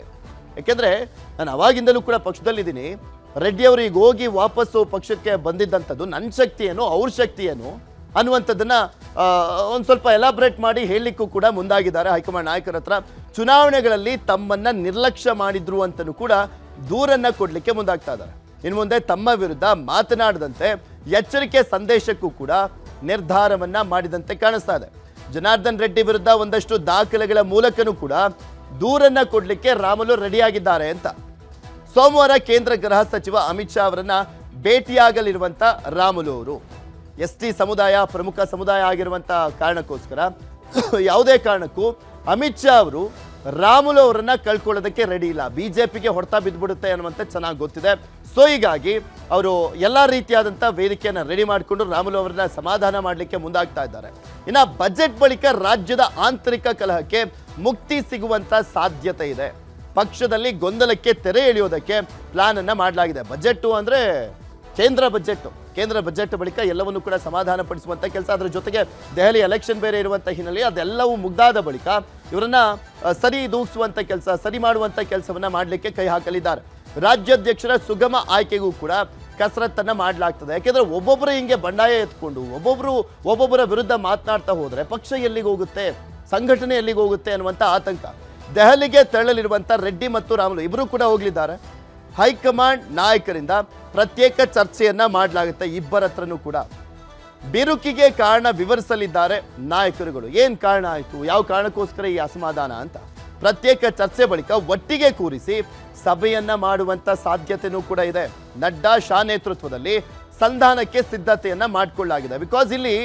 ಯಾಕೆಂದ್ರೆ ನಾನು ಅವಾಗಿಂದಲೂ ಕೂಡ ಪಕ್ಷದಲ್ಲಿದ್ದೀನಿ. ರೆಡ್ಡಿ ಅವರು ಈಗ ಹೋಗಿ ವಾಪಸ್ಸು ಪಕ್ಷಕ್ಕೆ ಬಂದಿದ್ದಂಥದ್ದು ನನ್ನ ಶಕ್ತಿ ಏನು ಅವ್ರ ಶಕ್ತಿ ಏನು ಅನ್ನುವಂಥದ್ದನ್ನ ಒಂದು ಸ್ವಲ್ಪ ಎಲಾಬ್ರೇಟ್ ಮಾಡಿ ಹೇಳಲಿಕ್ಕೂ ಕೂಡ ಮುಂದಾಗಿದ್ದಾರೆ ಹೈಕಮಾಂಡ್ ನಾಯಕರ ಹತ್ರ. ಚುನಾವಣೆಗಳಲ್ಲಿ ತಮ್ಮನ್ನ ನಿರ್ಲಕ್ಷ್ಯ ಮಾಡಿದ್ರು ಅಂತಲೂ ಕೂಡ ದೂರನ್ನ ಕೊಡ್ಲಿಕ್ಕೆ ಮುಂದಾಗ್ತಾ ಇದ್ದಾರೆ. ಇನ್ನು ಮುಂದೆ ತಮ್ಮ ವಿರುದ್ಧ ಮಾತನಾಡದಂತೆ, ಎಚ್ಚರಿಕೆ ಸಂದೇಶಕ್ಕೂ ಕೂಡ ನಿರ್ಧಾರವನ್ನ ಮಾಡಿದಂತೆ ಕಾಣಿಸ್ತಾ ಇದೆ. ಜನಾರ್ದನ್ ರೆಡ್ಡಿ ವಿರುದ್ಧ ಒಂದಷ್ಟು ದಾಖಲೆಗಳ ಮೂಲಕನೂ ಕೂಡ ದೂರನ್ನ ಕೊಡ್ಲಿಕ್ಕೆ ರಾಮುಲು ರೆಡಿಯಾಗಿದ್ದಾರೆ ಅಂತ. ಸೋಮವಾರ ಕೇಂದ್ರ ಗೃಹ ಸಚಿವ ಅಮಿತ್ ಶಾ ಅವರನ್ನ ಭೇಟಿಯಾಗಲಿರುವಂತ ರಾಮುಲು ಅವರು. ಎಸ್ ಟಿ ಸಮುದಾಯ, ಪ್ರಮುಖ ಸಮುದಾಯ ಆಗಿರುವಂತ ಕಾರಣಕ್ಕೋಸ್ಕರ ಯಾವುದೇ ಕಾರಣಕ್ಕೂ ಅಮಿತ್ ಶಾ ಅವರು ರಾಮುಲು ಅವರನ್ನ ಕಳ್ಕೊಳ್ಳೋದಕ್ಕೆ ರೆಡಿ ಇಲ್ಲ. ಬಿಜೆಪಿಗೆ ಹೊಡೆತ ಬಿದ್ದುಬಿಡುತ್ತೆ ಅನ್ನುವಂತ ಚೆನ್ನಾಗಿ ಗೊತ್ತಿದೆ. ಸೊ ಹೀಗಾಗಿ ಅವರು ಎಲ್ಲ ರೀತಿಯಾದಂಥ ವೇದಿಕೆಯನ್ನು ರೆಡಿ ಮಾಡಿಕೊಂಡು ರಾಮುಲು ಅವರನ್ನ ಸಮಾಧಾನ ಮಾಡಲಿಕ್ಕೆ ಮುಂದಾಗ್ತಾ ಇದ್ದಾರೆ. ಇನ್ನು ಬಜೆಟ್ ಬಳಿಕ ರಾಜ್ಯದ ಆಂತರಿಕ ಕಲಹಕ್ಕೆ ಮುಕ್ತಿ ಸಿಗುವಂತ ಸಾಧ್ಯತೆ ಇದೆ. ಪಕ್ಷದಲ್ಲಿ ಗೊಂದಲಕ್ಕೆ ತೆರೆ ಎಳೆಯೋದಕ್ಕೆ ಪ್ಲಾನ್ ಅನ್ನ ಮಾಡಲಾಗಿದೆ. ಬಜೆಟ್ ಅಂದ್ರೆ ಕೇಂದ್ರ ಬಜೆಟ್ ಕೇಂದ್ರ ಬಜೆಟ್ ಬಳಿಕ ಎಲ್ಲವನ್ನು ಕೂಡ ಸಮಾಧಾನ ಪಡಿಸುವಂಥ ಕೆಲಸ. ಅದರ ಜೊತೆಗೆ ದೆಹಲಿ ಎಲೆಕ್ಷನ್ ಬೇರೆ ಇರುವಂಥ ಹಿನ್ನೆಲೆ ಅದೆಲ್ಲವೂ ಮುಗ್ದಾದ ಬಳಿಕ ಇವರನ್ನ ಸರಿ ದೂಗಿಸುವಂತ ಕೆಲಸ, ಸರಿ ಮಾಡುವಂತ ಕೆಲಸವನ್ನ ಮಾಡಲಿಕ್ಕೆ ಕೈ ಹಾಕಲಿದ್ದಾರೆ. ರಾಜ್ಯಾಧ್ಯಕ್ಷರ ಸುಗಮ ಆಯ್ಕೆಗೂ ಕೂಡ ಕಸರತ್ತನ್ನು ಮಾಡಲಾಗ್ತದೆ. ಯಾಕೆಂದ್ರೆ ಒಬ್ಬೊಬ್ಬರು ಹಿಂಗೆ ಬಂಡಾಯ ಎತ್ಕೊಂಡು ಒಬ್ಬೊಬ್ಬರು ಒಬ್ಬೊಬ್ಬರ ವಿರುದ್ಧ ಮಾತನಾಡ್ತಾ ಹೋದರೆ ಪಕ್ಷ ಎಲ್ಲಿಗೆ ಹೋಗುತ್ತೆ? ಸಂಘಟನೆ ಎಲ್ಲಿಗೆ ಹೋಗುತ್ತೆ ಅನ್ನುವಂಥ ಆತಂಕ. ದೆಹಲಿಗೆ ತೆರಳಲಿರುವಂಥ ರೆಡ್ಡಿ ಮತ್ತು ರಾಮುಲು ಇಬ್ಬರೂ ಕೂಡ ಹೋಗಲಿದ್ದಾರೆ. ಹೈಕಮಾಂಡ್ ನಾಯಕರಿಂದ ಪ್ರತ್ಯೇಕ ಚರ್ಚೆಯನ್ನ ಮಾಡಲಾಗುತ್ತೆ ಇಬ್ಬರ ಹತ್ರನೂ ಕೂಡ. ಬಿರುಕಿಗೆ ಕಾರಣ ವಿವರಿಸಲಿದ್ದಾರೆ ನಾಯಕರುಗಳು. ಏನು ಕಾರಣ ಆಯಿತು? ಯಾವ ಕಾರಣಕ್ಕೋಸ್ಕರ ಈ ಅಸಮಾಧಾನ ಅಂತ. ಪ್ರತ್ಯೇಕ ಚರ್ಚೆ ಬಳಿಕ ಒಟ್ಟಿಗೆ ಕೂರಿಸಿ ಸಭೆಯನ್ನ ಮಾಡುವಂತ ಸಾಧ್ಯತೆನೂ ಕೂಡ ಇದೆ. ನಡ್ಡಾ ಶಾ ನೇತೃತ್ವದಲ್ಲಿ ಸಂಧಾನಕ್ಕೆ ಸಿದ್ಧತೆಯನ್ನ ಮಾಡಿಕೊಳ್ಳಲಾಗಿದೆ. ಬಿಕಾಸ್ ಇಲ್ಲಿ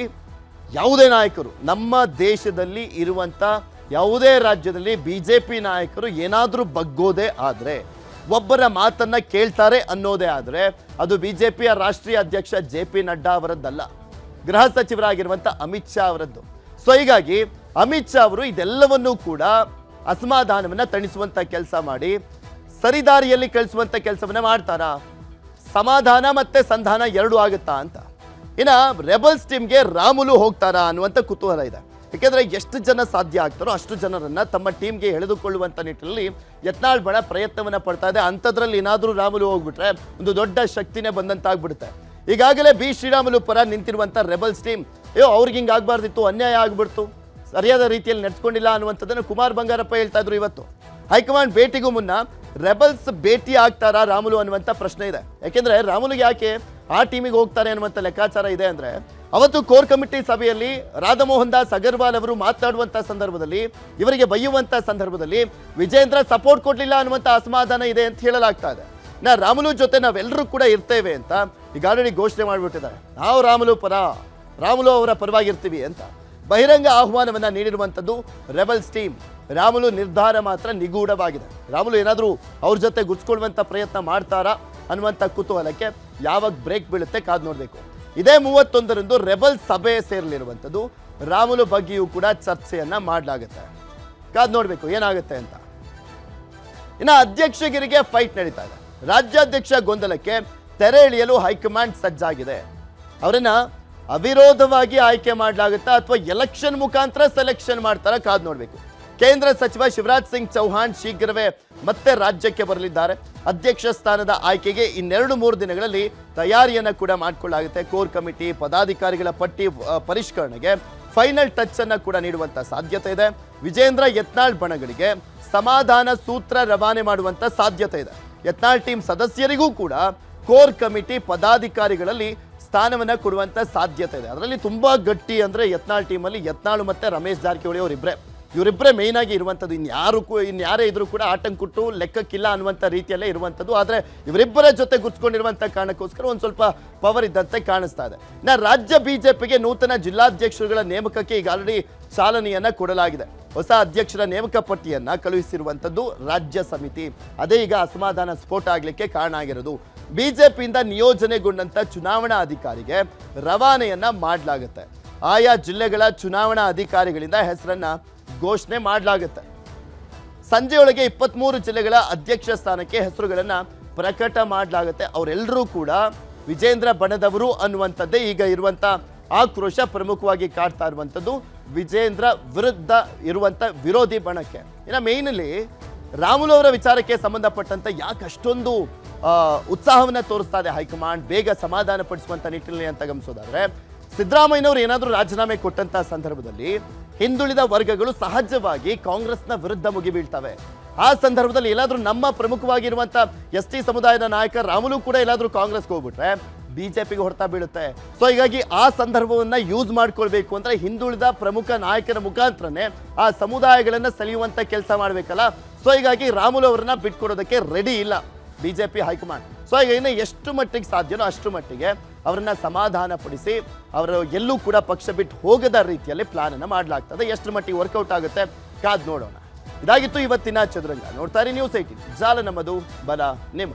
ಯಾವುದೇ ನಾಯಕರು ನಮ್ಮ ದೇಶದಲ್ಲಿ ಇರುವಂತ ಯಾವುದೇ ರಾಜ್ಯದಲ್ಲಿ ಬಿ ಜೆ ಪಿ ನಾಯಕರು ಏನಾದರೂ ಬಗ್ಗೋದೇ ಆದರೆ, ಒಬ್ಬರ ಮಾತನ್ನ ಕೇಳ್ತಾರೆ ಅನ್ನೋದೇ ಆದರೆ, ಅದು ಬಿ ಜೆ ಪಿಯ ರಾಷ್ಟ್ರೀಯ ಅಧ್ಯಕ್ಷ ಜೆ ಪಿ ನಡ್ಡಾ ಅವರದ್ದಲ್ಲ. ಗೃಹ ಸಚಿವರಾಗಿರುವಂಥ ಅಮಿತ್ ಶಾ ಅವರದ್ದು. ಸೊ ಹೀಗಾಗಿ ಅಮಿತ್ ಶಾ ಅವರು ಇದೆಲ್ಲವನ್ನೂ ಕೂಡ ಅಸಮಾಧಾನವನ್ನು ತಣಿಸುವಂಥ ಕೆಲಸ ಮಾಡಿ, ಸರಿದಾರಿಯಲ್ಲಿ ಕಳಿಸುವಂಥ ಕೆಲಸವನ್ನ ಮಾಡ್ತಾರಾ? ಸಮಾಧಾನ ಮತ್ತು ಸಂಧಾನ ಎರಡೂ ಆಗುತ್ತಾ ಅಂತ. ಇನ್ನ ರೆಬಲ್ಸ್ ಟೀಮ್ಗೆ ರಾಮುಲು ಹೋಗ್ತಾರಾ ಅನ್ನುವಂಥ ಕುತೂಹಲ ಇದೆ. ಯಾಕೆಂದ್ರೆ ಎಷ್ಟು ಜನ ಸಾಧ್ಯ ಆಗ್ತಾರೋ ಅಷ್ಟು ಜನರನ್ನು ತಮ್ಮ ಟೀಮ್ಗೆ ಎಳೆದುಕೊಳ್ಳುವಂಥ ನಿಟ್ಟಿನಲ್ಲಿ ಯತ್ನಾಳ್ ಬಹಳ ಪ್ರಯತ್ನವನ್ನು ಪಡ್ತಾ ಇದೆ. ಅಂಥದ್ರಲ್ಲಿ ಏನಾದರೂ ರಾಮುಲು ಹೋಗ್ಬಿಟ್ರೆ ಒಂದು ದೊಡ್ಡ ಶಕ್ತಿನೇ ಬಂದಂತಾಗ್ಬಿಡುತ್ತೆ. ಈಗಾಗಲೇ ಬಿ ಶ್ರೀರಾಮುಲು ಪರ ನಿಂತಿರುವಂಥ ರೆಬಲ್ಸ್ ಟೀಮ್, ಅಯ್ಯೋ, ಅವ್ರಿಗೆ ಹಿಂಗೆ ಆಗ್ಬಾರ್ದಿತ್ತು, ಅನ್ಯಾಯ ಆಗ್ಬಿಡ್ತು, ಸರಿಯಾದ ರೀತಿಯಲ್ಲಿ ನಡೆಸ್ಕೊಂಡಿಲ್ಲ ಅನ್ನುವಂಥದ್ದನ್ನು ಕುಮಾರ್ ಬಂಗಾರಪ್ಪ ಹೇಳ್ತಾ ಇದ್ರು ಇವತ್ತು. ಹೈಕಮಾಂಡ್ ಭೇಟಿಗೂ ಮುನ್ನ ರೆಬಲ್ಸ್ ಭೇಟಿ ಆಗ್ತಾರಾ ರಾಮುಲು ಅನ್ನುವಂಥ ಪ್ರಶ್ನೆ ಇದೆ. ಯಾಕೆಂದರೆ ರಾಮುಲಿಗೆ ಯಾಕೆ ಆ ಟೀಮಿಗೆ ಹೋಗ್ತಾರೆ ಅನ್ನುವಂಥ ಲೆಕ್ಕಾಚಾರ ಇದೆ ಅಂದರೆ ಅವತ್ತು ಕೋರ್ ಕಮಿಟಿ ಸಭೆಯಲ್ಲಿ ರಾಧಮೋಹನ್ ದಾಸ್ ಅಗರ್ವಾಲ್ ಅವರು ಮಾತನಾಡುವಂಥ ಸಂದರ್ಭದಲ್ಲಿ, ಇವರಿಗೆ ಬೈಯುವಂಥ ಸಂದರ್ಭದಲ್ಲಿ ವಿಜೇಂದ್ರ ಸಪೋರ್ಟ್ ಕೊಡ್ಲಿಲ್ಲ ಅನ್ನುವಂಥ ಅಸಮಾಧಾನ ಇದೆ ಅಂತ ಹೇಳಲಾಗ್ತಾ ಇದೆ. ನಾ ರಾಮುಲು ಜೊತೆ ನಾವೆಲ್ಲರೂ ಕೂಡ ಇರ್ತೇವೆ ಅಂತ ಈಗ ಆಲ್ರೆಡಿ ಘೋಷಣೆ ಮಾಡಿಬಿಟ್ಟಿದ್ದಾರೆ. ನಾವು ರಾಮುಲು ಪರ, ರಾಮುಲು ಅವರ ಪರವಾಗಿರ್ತೀವಿ ಅಂತ. ಬಹಿರಂಗ ಆಹ್ವಾನವನ್ನ ನೀಡಿರುವಂಥದ್ದು ರೆಬಲ್ಸ್ ಟೀಮ್. ರಾಮುಲು ನಿರ್ಧಾರ ಮಾತ್ರ ನಿಗೂಢವಾಗಿದೆ. ರಾಮುಲು ಏನಾದರೂ ಅವ್ರ ಜೊತೆ ಗುರ್ಸ್ಕೊಳ್ಳುವಂಥ ಪ್ರಯತ್ನ ಮಾಡ್ತಾರಾ ಅನ್ನುವಂಥ ಕುತೂಹಲಕ್ಕೆ ಯಾವಾಗ ಬ್ರೇಕ್ ಬೀಳುತ್ತೆ ಕಾದು ನೋಡಬೇಕು. ಇದೇ ಮೂವತ್ತೊಂದರಂದು ರೆಬಲ್ ಸಭೆ ಸೇರಲಿರುವಂಥದ್ದು ರಾಮುಲು ಬಗ್ಗೆಯೂ ಕೂಡ ಚರ್ಚೆಯನ್ನು ಮಾಡಲಾಗುತ್ತೆ. ಕಾದು ನೋಡಬೇಕು, ಏನಾಗುತ್ತೆ ಅಂತ. ಇನ್ನು ಅಧ್ಯಕ್ಷಗಿರಿಗೆ ಫೈಟ್ ನಡೀತಾ ಇದೆ. ರಾಜ್ಯಾಧ್ಯಕ್ಷ ಗೊಂದಲಕ್ಕೆ ತೆರೆ ಎಳೆಯಲು ಹೈಕಮಾಂಡ್ ಸಜ್ಜಾಗಿದೆ. ಅವರನ್ನು ಅವಿರೋಧವಾಗಿ ಆಯ್ಕೆ ಮಾಡಲಾಗುತ್ತಾ ಅಥವಾ ಎಲೆಕ್ಷನ್ ಮುಖಾಂತರ ಸೆಲೆಕ್ಷನ್ ಮಾಡ್ತಾರ ಕಾದು ನೋಡ್ಬೇಕು. ಕೇಂದ್ರ ಸಚಿವ ಶಿವರಾಜ್ ಸಿಂಗ್ ಚೌಹಾಣ್ ಶೀಘ್ರವೇ ಮತ್ತೆ ರಾಜ್ಯಕ್ಕೆ ಬರಲಿದ್ದಾರೆ. ಅಧ್ಯಕ್ಷ ಸ್ಥಾನದ ಆಯ್ಕೆಗೆ ಇನ್ನೆರಡು ಮೂರು ದಿನಗಳಲ್ಲಿ ತಯಾರಿಯನ್ನ ಕೂಡ ಮಾಡಿಕೊಳ್ಳಾಗುತ್ತೆ ಕೋರ್ ಕಮಿಟಿ, ಪದಾಧಿಕಾರಿಗಳ ಪಟ್ಟಿ ಪರಿಷ್ಕರಣೆಗೆ ಫೈನಲ್ ಟಚ್ ಅನ್ನು ಕೂಡ ನೀಡುವಂತ ಸಾಧ್ಯತೆ ಇದೆ. ವಿಜೇಂದ್ರ ಯತ್ನಾಳ್ ಬಣಗಳಿಗೆ ಸಮಾಧಾನ ಸೂತ್ರ ರವಾನೆ ಮಾಡುವಂತ ಸಾಧ್ಯತೆ ಇದೆ. ಯತ್ನಾಳ್ ಟೀಮ್ ಸದಸ್ಯರಿಗೂ ಕೂಡ ಕೋರ್ ಕಮಿಟಿ, ಪದಾಧಿಕಾರಿಗಳಲ್ಲಿ ಸ್ಥಾನವನ್ನ ಕೊಡುವಂತ ಸಾಧ್ಯತೆ ಇದೆ. ಅದರಲ್ಲಿ ತುಂಬಾ ಗಟ್ಟಿ ಅಂದ್ರೆ ಯತ್ನಾಳ್ ಟೀಮಲ್ಲಿ ಯತ್ನಾಳು ಮತ್ತೆ ರಮೇಶ್ ಜಾರಕಿಹೊಳಿ ಅವರಿಬ್ರೆ. ಇವರಿಬ್ಬರೇ ಮೇಯ್ನ್ ಆಗಿ ಇರುವಂಥದ್ದು. ಇನ್ಯಾರು ಇನ್ಯಾರೇ ಇದ್ರೂ ಕೂಡ ಆಟಂಕುಟ್ಟು ಲೆಕ್ಕಕ್ಕಿಲ್ಲ ಅನ್ನುವಂಥ ರೀತಿಯಲ್ಲೇ ಇರುವಂಥದ್ದು. ಆದರೆ ಇವರಿಬ್ಬರ ಜೊತೆ ಗುರ್ಸ್ಕೊಂಡಿರುವಂಥ ಕಾರಣಕ್ಕೋಸ್ಕರ ಒಂದು ಸ್ವಲ್ಪ ಪವರ್ ಇದ್ದಂತೆ ಕಾಣಿಸ್ತಾ ಇದೆ. ನಾ ರಾಜ್ಯ ಬಿಜೆಪಿಗೆ ನೂತನ ಜಿಲ್ಲಾಧ್ಯಕ್ಷರುಗಳ ನೇಮಕಕ್ಕೆ ಈಗ ಆಲ್ರೆಡಿ ಚಾಲನೆಯನ್ನು ಕೊಡಲಾಗಿದೆ. ಹೊಸ ಅಧ್ಯಕ್ಷರ ನೇಮಕ ಪಟ್ಟಿಯನ್ನು ಕಳುಹಿಸಿರುವಂಥದ್ದು ರಾಜ್ಯ ಸಮಿತಿ. ಅದೇ ಈಗ ಅಸಮಾಧಾನ ಸ್ಫೋಟ ಆಗಲಿಕ್ಕೆ ಕಾರಣ ಆಗಿರೋದು. ಬಿಜೆಪಿಯಿಂದ ನಿಯೋಜನೆಗೊಂಡಂಥ ಚುನಾವಣಾ ಅಧಿಕಾರಿಗೆ ರವಾನೆಯನ್ನು ಮಾಡಲಾಗುತ್ತೆ. ಆಯಾ ಜಿಲ್ಲೆಗಳ ಚುನಾವಣಾ ಅಧಿಕಾರಿಗಳಿಂದ ಹೆಸರನ್ನ ಘೋಷಣೆ ಮಾಡಲಾಗುತ್ತೆ. ಸಂಜೆಯೊಳಗೆ ಇಪ್ಪತ್ಮೂರು ಜಿಲ್ಲೆಗಳ ಅಧ್ಯಕ್ಷ ಸ್ಥಾನಕ್ಕೆ ಹೆಸರುಗಳನ್ನು ಪ್ರಕಟ ಮಾಡಲಾಗುತ್ತೆ. ಅವರೆಲ್ಲರೂ ಕೂಡ ವಿಜೇಂದ್ರ ಬಣದವರು ಅನ್ನುವಂಥದ್ದೇ ಈಗ ಇರುವಂಥ ಆಕ್ರೋಶ ಪ್ರಮುಖವಾಗಿ ಕಾಡ್ತಾ ಇರುವಂಥದ್ದು ವಿಜೇಂದ್ರ ವಿರುದ್ಧ ಇರುವಂಥ ವಿರೋಧಿ ಬಣಕ್ಕೆ. ಇನ್ನು ಮೇಯ್ನಲ್ಲಿ ರಾಮುಲು ಅವರ ವಿಚಾರಕ್ಕೆ ಸಂಬಂಧಪಟ್ಟಂತೆ ಯಾಕೆ ಅಷ್ಟೊಂದು ಉತ್ಸಾಹವನ್ನ ತೋರಿಸ್ತಾ ಇದೆ ಹೈಕಮಾಂಡ್, ಬೇಗ ಸಮಾಧಾನ ಪಡಿಸುವಂಥ ನಿಟ್ಟಿನಲ್ಲಿ ಅಂತ ಗಮನಿಸೋದಾದ್ರೆ ಸಿದ್ದರಾಮಯ್ಯನವರು ಏನಾದರೂ ರಾಜೀನಾಮೆ ಕೊಟ್ಟಂತಹ ಸಂದರ್ಭದಲ್ಲಿ ಹಿಂದುಳಿದ ವರ್ಗಗಳು ಸಹಜವಾಗಿ ಕಾಂಗ್ರೆಸ್ನ ವಿರುದ್ಧ ಮುಗಿಬೀಳ್ತವೆ ಆ ಸಂದರ್ಭದಲ್ಲಿ ಎಲ್ಲಾದರೂ ನಮ್ಮ ಪ್ರಮುಖವಾಗಿರುವಂಥ ಎಸ್ ಟಿ ಸಮುದಾಯದ ನಾಯಕ ರಾಮುಲು ಕೂಡ ಎಲ್ಲಾದರೂ ಕಾಂಗ್ರೆಸ್ಗೆ ಹೋಗ್ಬಿಟ್ರೆ ಬಿಜೆಪಿಗೆ ಹೊಡ್ತಾ ಬೀಳುತ್ತೆ. ಸೊ ಹೀಗಾಗಿ ಆ ಸಂದರ್ಭವನ್ನ ಯೂಸ್ ಮಾಡ್ಕೊಳ್ಬೇಕು ಅಂದ್ರೆ ಹಿಂದುಳಿದ ಪ್ರಮುಖ ನಾಯಕರ ಮುಖಾಂತರನೇ ಆ ಸಮುದಾಯಗಳನ್ನ ಸೆಳೆಯುವಂತ ಕೆಲಸ ಮಾಡಬೇಕಲ್ಲ. ಸೊ ಹೀಗಾಗಿ ರಾಮುಲು ಅವರನ್ನ ಬಿಟ್ಕೊಡೋದಕ್ಕೆ ರೆಡಿ ಇಲ್ಲ ಬಿಜೆಪಿ ಹೈಕಮಾಂಡ್. ಸೊ ಈಗ ಇನ್ನು ಎಷ್ಟು ಮಟ್ಟಿಗೆ ಸಾಧ್ಯನೋ ಅಷ್ಟು ಮಟ್ಟಿಗೆ ಅವರನ್ನ ಸಮಾಧಾನ ಪಡಿಸಿ ಅವರು ಎಲ್ಲೂ ಕೂಡ ಪಕ್ಷ ಬಿಟ್ಟು ಹೋಗದ ರೀತಿಯಲ್ಲಿ ಪ್ಲಾನ್ ಅನ್ನ ಮಾಡಲಾಗ್ತದೆ. ಎಷ್ಟು ಮಟ್ಟಿಗೆ ವರ್ಕೌಟ್ ಆಗುತ್ತೆ? ಕಾದ್ ನೋಡೋಣ. ಇದಾಗಿತ್ತು ಇವತ್ತಿನ ಚದುರಂಗ. ನೋಡ್ತಾರೆ ನ್ಯೂಸ್ ಐಟಿ ಜಾಲ ನಮ್ಮದು ಬಲ, ನಿಮ್ಮ.